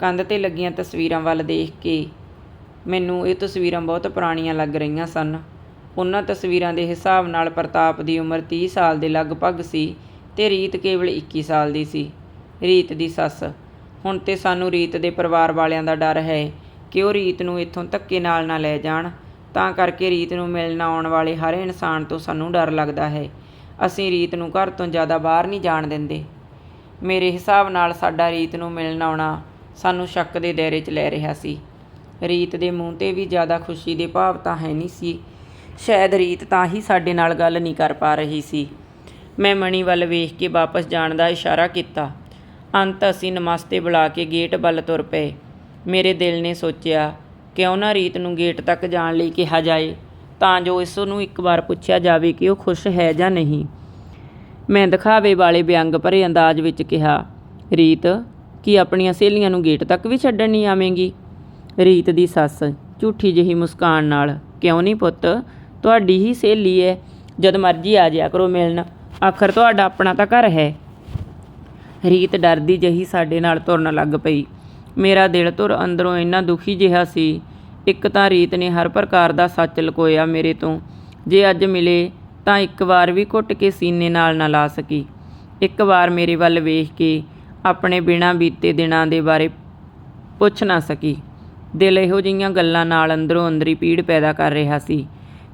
ਕੰਧ ਤੇ ਲੱਗੀਆਂ ਤਸਵੀਰਾਂ ਵੱਲ ਦੇਖ ਕੇ ਮੈਨੂੰ ਇਹ ਤਸਵੀਰਾਂ ਬਹੁਤ ਪੁਰਾਣੀਆਂ ਲੱਗ ਰਹੀਆਂ ਸਨ। ਉਹਨਾਂ ਤਸਵੀਰਾਂ ਦੇ ਹਿਸਾਬ ਨਾਲ ਪ੍ਰਤਾਪ ਦੀ ਉਮਰ 30 ਸਾਲ ਦੇ ਲਗਭਗ ਸੀ ਤੇ ਰੀਤ ਕੇਵਲ 21 ਸਾਲ ਦੀ ਸੀ। ਰੀਤ ਦੀ ਸੱਸ। ਹੁਣ ਤੇ ਸਾਨੂੰ ਰੀਤ ਦੇ ਪਰਿਵਾਰ ਵਾਲਿਆਂ ਦਾ ਡਰ ਹੈ ਕਿ ਉਹ ਰੀਤ ਨੂੰ ਇੱਥੋਂ ਧੱਕੇ ਨਾਲ ਨਾ ਲੈ ਜਾਣ। ਤਾਂ ਕਰਕੇ ਰੀਤ ਨੂੰ ਮਿਲਣ ਆਉਣ ਵਾਲੇ ਹਰ ਇਨਸਾਨ ਤੋਂ ਸਾਨੂੰ ਡਰ ਲੱਗਦਾ ਹੈ। ਅਸੀਂ ਰੀਤ ਨੂੰ ਘਰ ਤੋਂ ਜ਼ਿਆਦਾ ਬਾਹਰ ਨਹੀਂ ਜਾਣ ਦਿੰਦੇ। ਮੇਰੇ ਹਿਸਾਬ ਨਾਲ ਸਾਡਾ ਰੀਤ ਨੂੰ ਮਿਲਣ ਆਉਣਾ ਸਾਨੂੰ ਸ਼ੱਕ ਦੇ ਦਾਇਰੇ 'ਚ ਲੈ ਰਿਹਾ ਸੀ। ਰੀਤ ਦੇ ਮੂੰਹ ਤੇ ਵੀ ਜ਼ਿਆਦਾ ਖੁਸ਼ੀ ਦੇ ਭਾਵ ਤਾਂ ਹੈ ਨਹੀਂ ਸੀ। ਸ਼ਾਇਦ ਰੀਤ ਤਾਂ ਹੀ ਸਾਡੇ ਨਾਲ ਗੱਲ ਨਹੀਂ ਕਰ ਪਾ ਰਹੀ ਸੀ। ਮੈਂ ਮਣੀ ਵੱਲ ਵੇਖ ਕੇ ਵਾਪਸ ਜਾਣ ਦਾ ਇਸ਼ਾਰਾ ਕੀਤਾ। ਅੰਤ ਅਸੀਂ ਨਮਸਤੇ ਬੁਲਾ ਕੇ ਗੇਟ ਵੱਲ ਤੁਰ ਪਏ। ਮੇਰੇ ਦਿਲ ਨੇ ਸੋਚਿਆ, ਕਿਉਂ ਨਾ ਰੀਤ ਨੂੰ ਗੇਟ ਤੱਕ ਜਾਣ ਲਈ ਕਿਹਾ ਜਾਏ, ਤਾਂ ਜੋ ਇਸ ਨੂੰ ਇੱਕ ਵਾਰ ਪੁੱਛਿਆ ਜਾਵੇ ਕਿ ਉਹ ਖੁਸ਼ ਹੈ ਜਾਂ ਨਹੀਂ। ਮੈਂ ਦਿਖਾਵੇ ਵਾਲੇ ਵਿਅੰਗ ਭਰੇ ਅੰਦਾਜ਼ ਵਿੱਚ ਕਿਹਾ, ਰੀਤ, ਕੀ ਆਪਣੀਆਂ ਸਹੇਲੀਆਂ ਨੂੰ ਗੇਟ ਤੱਕ ਵੀ ਛੱਡਣ ਨਹੀਂ ਆਵੇਂਗੀ? ਰੀਤ ਦੀ ਸੱਸ। ਝੂਠੀ ਜਿਹੀ ਮੁਸਕਾਨ ਨਾਲ, ਕਿਉਂ ਨਹੀਂ ਪੁੱਤ? ਤੁਹਾਡੀ ਹੀ ਸਹੇਲੀ ਹੈ ਜਦ ਮਰਜ਼ੀ ਆ ਜਾਇਆ ਕਰੋ ਮਿਲਣ। ਆਖਰ ਤੁਹਾਡਾ ਆਪਣਾ ਤਾਂ ਘਰ ਹੈ। ਰੀਤ ਡਰਦੀ ਜਹੀ ਸਾਡੇ ਨਾਲ ਤੁਰਨ ਲੱਗ ਪਈ। ਮੇਰਾ ਦਿਲ ਧੁਰ ਅੰਦਰੋਂ ਇੰਨਾ ਦੁਖੀ ਜਿਹਾ ਸੀ। ਇੱਕ ਤਾਂ ਰੀਤ ਨੇ ਹਰ ਪ੍ਰਕਾਰ ਦਾ ਸੱਚ ਲੁਕੋਇਆ ਮੇਰੇ ਤੋਂ। ਜੇ ਅੱਜ ਮਿਲੇ, ਤਾਂ ਇੱਕ ਵਾਰ ਵੀ ਘੁੱਟ ਕੇ ਸੀਨੇ ਨਾਲ ਨਾ ਲਾ ਸਕੀ। ਇੱਕ ਵਾਰ ਮੇਰੇ ਵੱਲ ਵੇਖ ਕੇ ਆਪਣੇ ਬਿਨਾਂ ਬੀਤੇ ਦਿਨਾਂ ਦੇ ਬਾਰੇ ਪੁੱਛ ਨਾ ਸਕੀ। ਦਿਲ ਇਹੋ ਜਿਹੀਆਂ ਗੱਲਾਂ ਨਾਲ ਅੰਦਰੋਂ ਅੰਦਰੀ ਪੀੜ ਪੈਦਾ ਕਰ ਰਿਹਾ ਸੀ।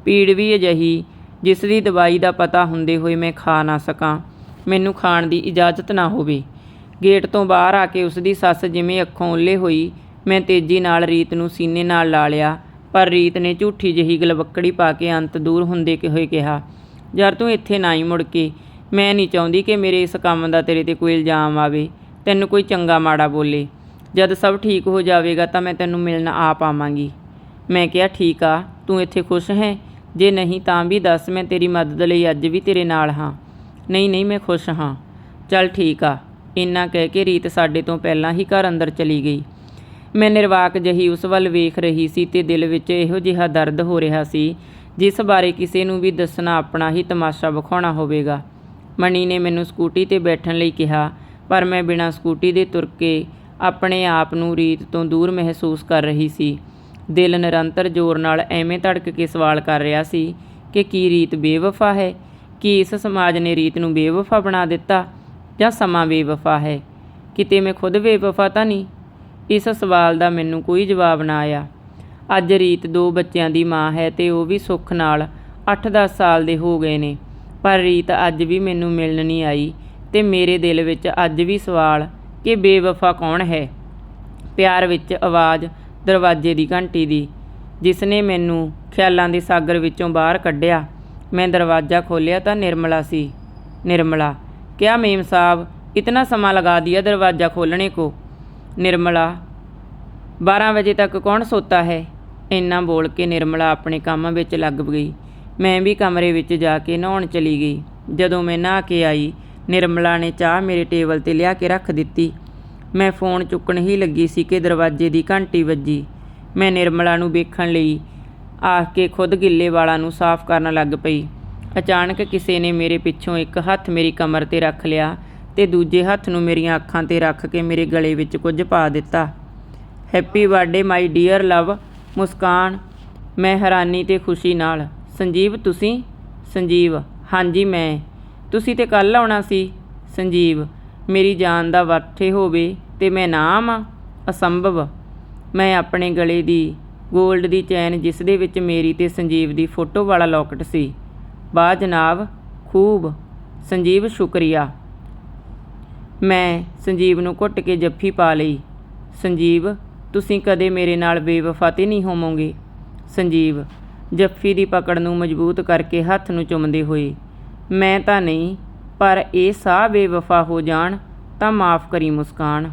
ਪੀੜ ਵੀ ਅਜਹੀ, ਜਿਸ ਦੀ ਦਵਾਈ ਦਾ ਪਤਾ ਹੁੰਦੇ ਹੋਏ ਮੈਂ ਖਾ ਨਾ ਸਕਾਂ, ਮੈਨੂੰ ਖਾਣ ਦੀ ਇਜਾਜ਼ਤ ਨਾ ਹੋਵੇ। ਗੇਟ ਤੋਂ ਬਾਹਰ ਆ ਕੇ ਉਸ ਦੀ ਸੱਸ ਜਿਵੇਂ ਅੱਖੋਂ ਉੱਲੇ ਹੋਈ, ਮੈਂ ਤੇਜ਼ੀ ਨਾਲ ਰੀਤ ਨੂੰ ਸੀਨੇ ਨਾਲ ਲਾ ਲਿਆ, ਪਰ ਰੀਤ ਨੇ ਝੂਠੀ ਜਿਹੀ ਗਲਵੱਕੜੀ ਪਾ ਕੇ ਅੰਤ ਦੂਰ ਹੁੰਦੇ ਕਿ, ਹੋਏ ਕਿਹਾ, ਯਾਰ ਤੂੰ ਇੱਥੇ ਨਾ ਹੀ ਮੁੜ ਕੇ, ਮੈਂ ਨਹੀਂ ਚਾਹੁੰਦੀ ਕਿ ਮੇਰੇ ਇਸ ਕੰਮ ਦਾ ਤੇਰੇ ਤੇ ਕੋਈ ਇਲਜ਼ਾਮ ਆਵੇ, ਤੈਨੂੰ ਕੋਈ ਚੰਗਾ ਮਾੜਾ ਬੋਲੇ। ਜਦ ਸਭ ਠੀਕ ਹੋ ਜਾਵੇਗਾ ਤਾਂ ਮੈਂ ਤੈਨੂੰ ਮਿਲਣ ਆ ਪਾਵਾਂਗੀ। ਮੈਂ ਕਿਹਾ, ਠੀਕ ਆ, ਤੂੰ ਇੱਥੇ ਖੁਸ਼ ਹੈ? ਜੇ ਨਹੀਂ ਤਾਂ ਵੀ ਦੱਸ, ਮੈਂ ਤੇਰੀ ਮਦਦ ਲਈ ਅੱਜ ਵੀ ਤੇਰੇ ਨਾਲ ਹਾਂ। ਨਹੀਂ ਨਹੀਂ, ਮੈਂ ਖੁਸ਼ ਹਾਂ। ਚੱਲ ਠੀਕ ਆ। ਇੰਨਾ ਕਹਿ ਕੇ ਰੀਤ ਸਾਡੇ ਤੋਂ ਪਹਿਲਾਂ ਹੀ ਘਰ ਅੰਦਰ ਚਲੀ ਗਈ। ਮੈਂ ਨਿਰਵਾਕ ਜਹੀ ਉਸ ਵੱਲ ਵੇਖ ਰਹੀ ਸੀ ਤੇ ਦਿਲ ਵਿੱਚ ਇਹੋ ਜਿਹਾ ਦਰਦ ਹੋ ਰਿਹਾ ਸੀ, ਜਿਸ ਬਾਰੇ ਕਿਸੇ ਨੂੰ ਵੀ ਦੱਸਣਾ ਆਪਣਾ ਹੀ ਤਮਾਸ਼ਾ ਵਿਖਾਉਣਾ ਹੋਵੇਗਾ। ਮਣੀ ਨੇ ਮੈਨੂੰ ਸਕੂਟੀ ਤੇ ਬੈਠਣ ਲਈ ਕਿਹਾ, ਪਰ ਮੈਂ ਬਿਨਾਂ ਸਕੂਟੀ ਦੇ ਤੁਰ ਕੇ ਆਪਣੇ ਆਪ ਨੂੰ ਰੀਤ ਤੋਂ ਦੂਰ ਮਹਿਸੂਸ ਕਰ ਰਹੀ ਸੀ। ਦਿਲ ਨਿਰੰਤਰ ਜ਼ੋਰ ਨਾਲ ਐਵੇਂ ਧੜਕ ਕੇ ਸਵਾਲ ਕਰ ਰਿਹਾ ਸੀ ਕਿ ਕੀ ਰੀਤ ਬੇਵਫਾ ਹੈ? ਕੀ ਇਸ ਸਮਾਜ ਨੇ ਰੀਤ ਨੂੰ ਬੇਵਫਾ ਬਣਾ ਦਿੱਤਾ ਜਾਂ ਸਮਾਂ ਬੇਵਫਾ ਹੈ? ਕਿਤੇ ਮੈਂ ਖੁਦ ਬੇਵਫਾ ਤਾਂ ਨਹੀਂ? ਇਸ ਸਵਾਲ ਦਾ ਮੈਨੂੰ ਕੋਈ ਜਵਾਬ ਨਾ ਆਇਆ। ਅੱਜ ਰੀਤ ਦੋ ਬੱਚਿਆਂ ਦੀ ਮਾਂ ਹੈ ਤੇ ਉਹ ਵੀ ਸੁੱਖ ਨਾਲ 8-10 ਸਾਲ ਦੇ ਹੋ ਗਏ ਨੇ। ਪਰ ਰੀਤ ਅੱਜ ਵੀ ਮੈਨੂੰ ਮਿਲਣ ਨਹੀਂ ਆਈ ਤੇ ਮੇਰੇ ਦਿਲ ਵਿੱਚ ਅੱਜ ਵੀ ਸਵਾਲ ਕਿ ਬੇਵਫਾ ਕੌਣ ਹੈ? ਪਿਆਰ ਵਿੱਚ ਆਵਾਜ਼ ਦਰਵਾਜ਼ੇ ਦੀ ਘੰਟੀ ਦੀ ਜਿਸ ਨੇ ਮੈਨੂੰ ਖਿਆਲਾਂ ਦੇ ਸਾਗਰ ਵਿੱਚੋਂ ਬਾਹਰ ਕੱਢਿਆ। ਮੈਂ ਦਰਵਾਜ਼ਾ ਖੋਲ੍ਹਿਆ ਤਾਂ ਨਿਰਮਲਾ ਸੀ। ਨਿਰਮਲਾ, ਕਿਆ ਮੇਮ ਸਾਹਿਬ ਇਤਨਾ ਸਮਾਂ ਲਗਾ ਦਿਆ ਦਰਵਾਜ਼ਾ ਖੋਲਣੇ ਕੋ? ਨਿਰਮਲਾ 12 ਵਜੇ ਤੱਕ ਕੌਣ ਸੋਤਾ ਹੈ? ਇੰਨਾ ਬੋਲ ਕੇ ਨਿਰਮਲਾ ਆਪਣੇ ਕੰਮ ਵਿੱਚ ਲੱਗ ਗਈ ਮੈਂ ਵੀ ਕਮਰੇ ਵਿੱਚ ਜਾ ਕੇ ਨਹਾਉਣ ਚਲੀ ਗਈ। ਜਦੋਂ ਮੈਂ ਨਹਾ ਕੇ ਆਈ ਨਿਰਮਲਾ ਨੇ ਚਾਹ ਮੇਰੇ ਟੇਬਲ ਤੇ ਲਿਆ ਕੇ ਰੱਖ ਦਿੱਤੀ। ਮੈਂ ਫੋਨ ਚੁੱਕਣ ਹੀ ਲੱਗੀ ਸੀ ਕਿ ਦਰਵਾਜ਼ੇ ਦੀ ਘੰਟੀ ਵੱਜੀ। ਮੈਂ ਨਿਰਮਲਾ ਨੂੰ ਵੇਖਣ ਲਈ ਆਖ ਕੇ ਖੁਦ ਗਿੱਲੇ ਵਾਲਾਂ ਨੂੰ ਸਾਫ਼ ਕਰਨ ਲੱਗ ਪਈ। ਅਚਾਨਕ ਕਿਸੇ ਨੇ ਮੇਰੇ ਪਿੱਛੋਂ ਇੱਕ ਹੱਥ ਮੇਰੀ ਕਮਰ ਤੇ ਰੱਖ ਲਿਆ ਤੇ ਦੂਜੇ ਹੱਥ ਨੂੰ ਮੇਰੀਆਂ ਅੱਖਾਂ ਤੇ ਰੱਖ ਕੇ ਮੇਰੇ ਗਲੇ ਵਿੱਚ ਕੁਝ ਪਾ ਦਿੱਤਾ। Happy birthday, my dear love, Muskan. ਮੈਂ ਹੈਰਾਨੀ ਤੇ ਖੁਸ਼ੀ ਨਾਲ, ਸੰਜੀਵ, ਤੁਸੀਂ? ਸੰਜੀਵ, ਹਾਂਜੀ, ਮੈਂ। ਤੁਸੀਂ ਤੇ ਕੱਲ ਆਉਣਾ ਸੀ, ਸੰਜੀਵ। ਮੇਰੀ ਜਾਨ ਦਾ ਵਰਥੇ ਹੋਵੇ ਤੇ ਮੈਂ ਨਾ ਆਵਾਂ ਅਸੰਭਵ। ਮੈਂ ਆਪਣੇ ਗਲੇ ਦੀ 골ਡ ਦੀ ਚੈਨ ਜਿਸ ਦੇ ਵਿੱਚ ਮੇਰੀ ਤੇ ਸੰਜੀਵ ਦੀ ਫੋਟੋ ਵਾਲਾ ਲੋਕਟ ਸੀ। ਬਾ ਜਨਾਬ, ਖੂਬ। ਸੰਜੀਵ, ਸ਼ੁਕਰੀਆ। ਮੈਂ ਸੰਜੀਵ ਨੂੰ ਘੁੱਟ ਕੇ ਜੱਫੀ ਪਾ ਲਈ। ਸੰਜੀਵ, ਤੁਸੀਂ ਕਦੇ ਮੇਰੇ ਨਾਲ ਬੇਵਫਾ ਤੇ ਨਹੀਂ ਹੋਵੋਗੇ। ਸੰਜੀਵ, ਜੱਫੀ ਦੀ ਪਕੜ ਨੂੰ ਮਜ਼ਬੂਤ ਕਰਕੇ ਹੱਥ ਨੂੰ ਚੁੰਮਦੇ ਹੋਏ ਮੈਂ ਤਾਂ ਨਹੀਂ, ਪਰ ਇਹ ਸਾਹ ਬੇਵਫਾ ਹੋ ਜਾਣ ਤਾਂ ਮਾਫ ਕਰੀ ਮੁਸਕਾਨ।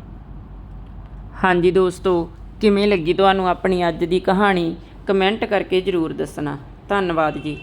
ਹਾਂਜੀ ਦੋਸਤੋ, ਕਿਵੇਂ ਲੱਗੀ ਤੁਹਾਨੂੰ ਆਪਣੀ ਅੱਜ ਦੀ ਕਹਾਣੀ? ਕਮੈਂਟ ਕਰਕੇ ਜ਼ਰੂਰ ਦੱਸਣਾ। ਧੰਨਵਾਦ ਜੀ।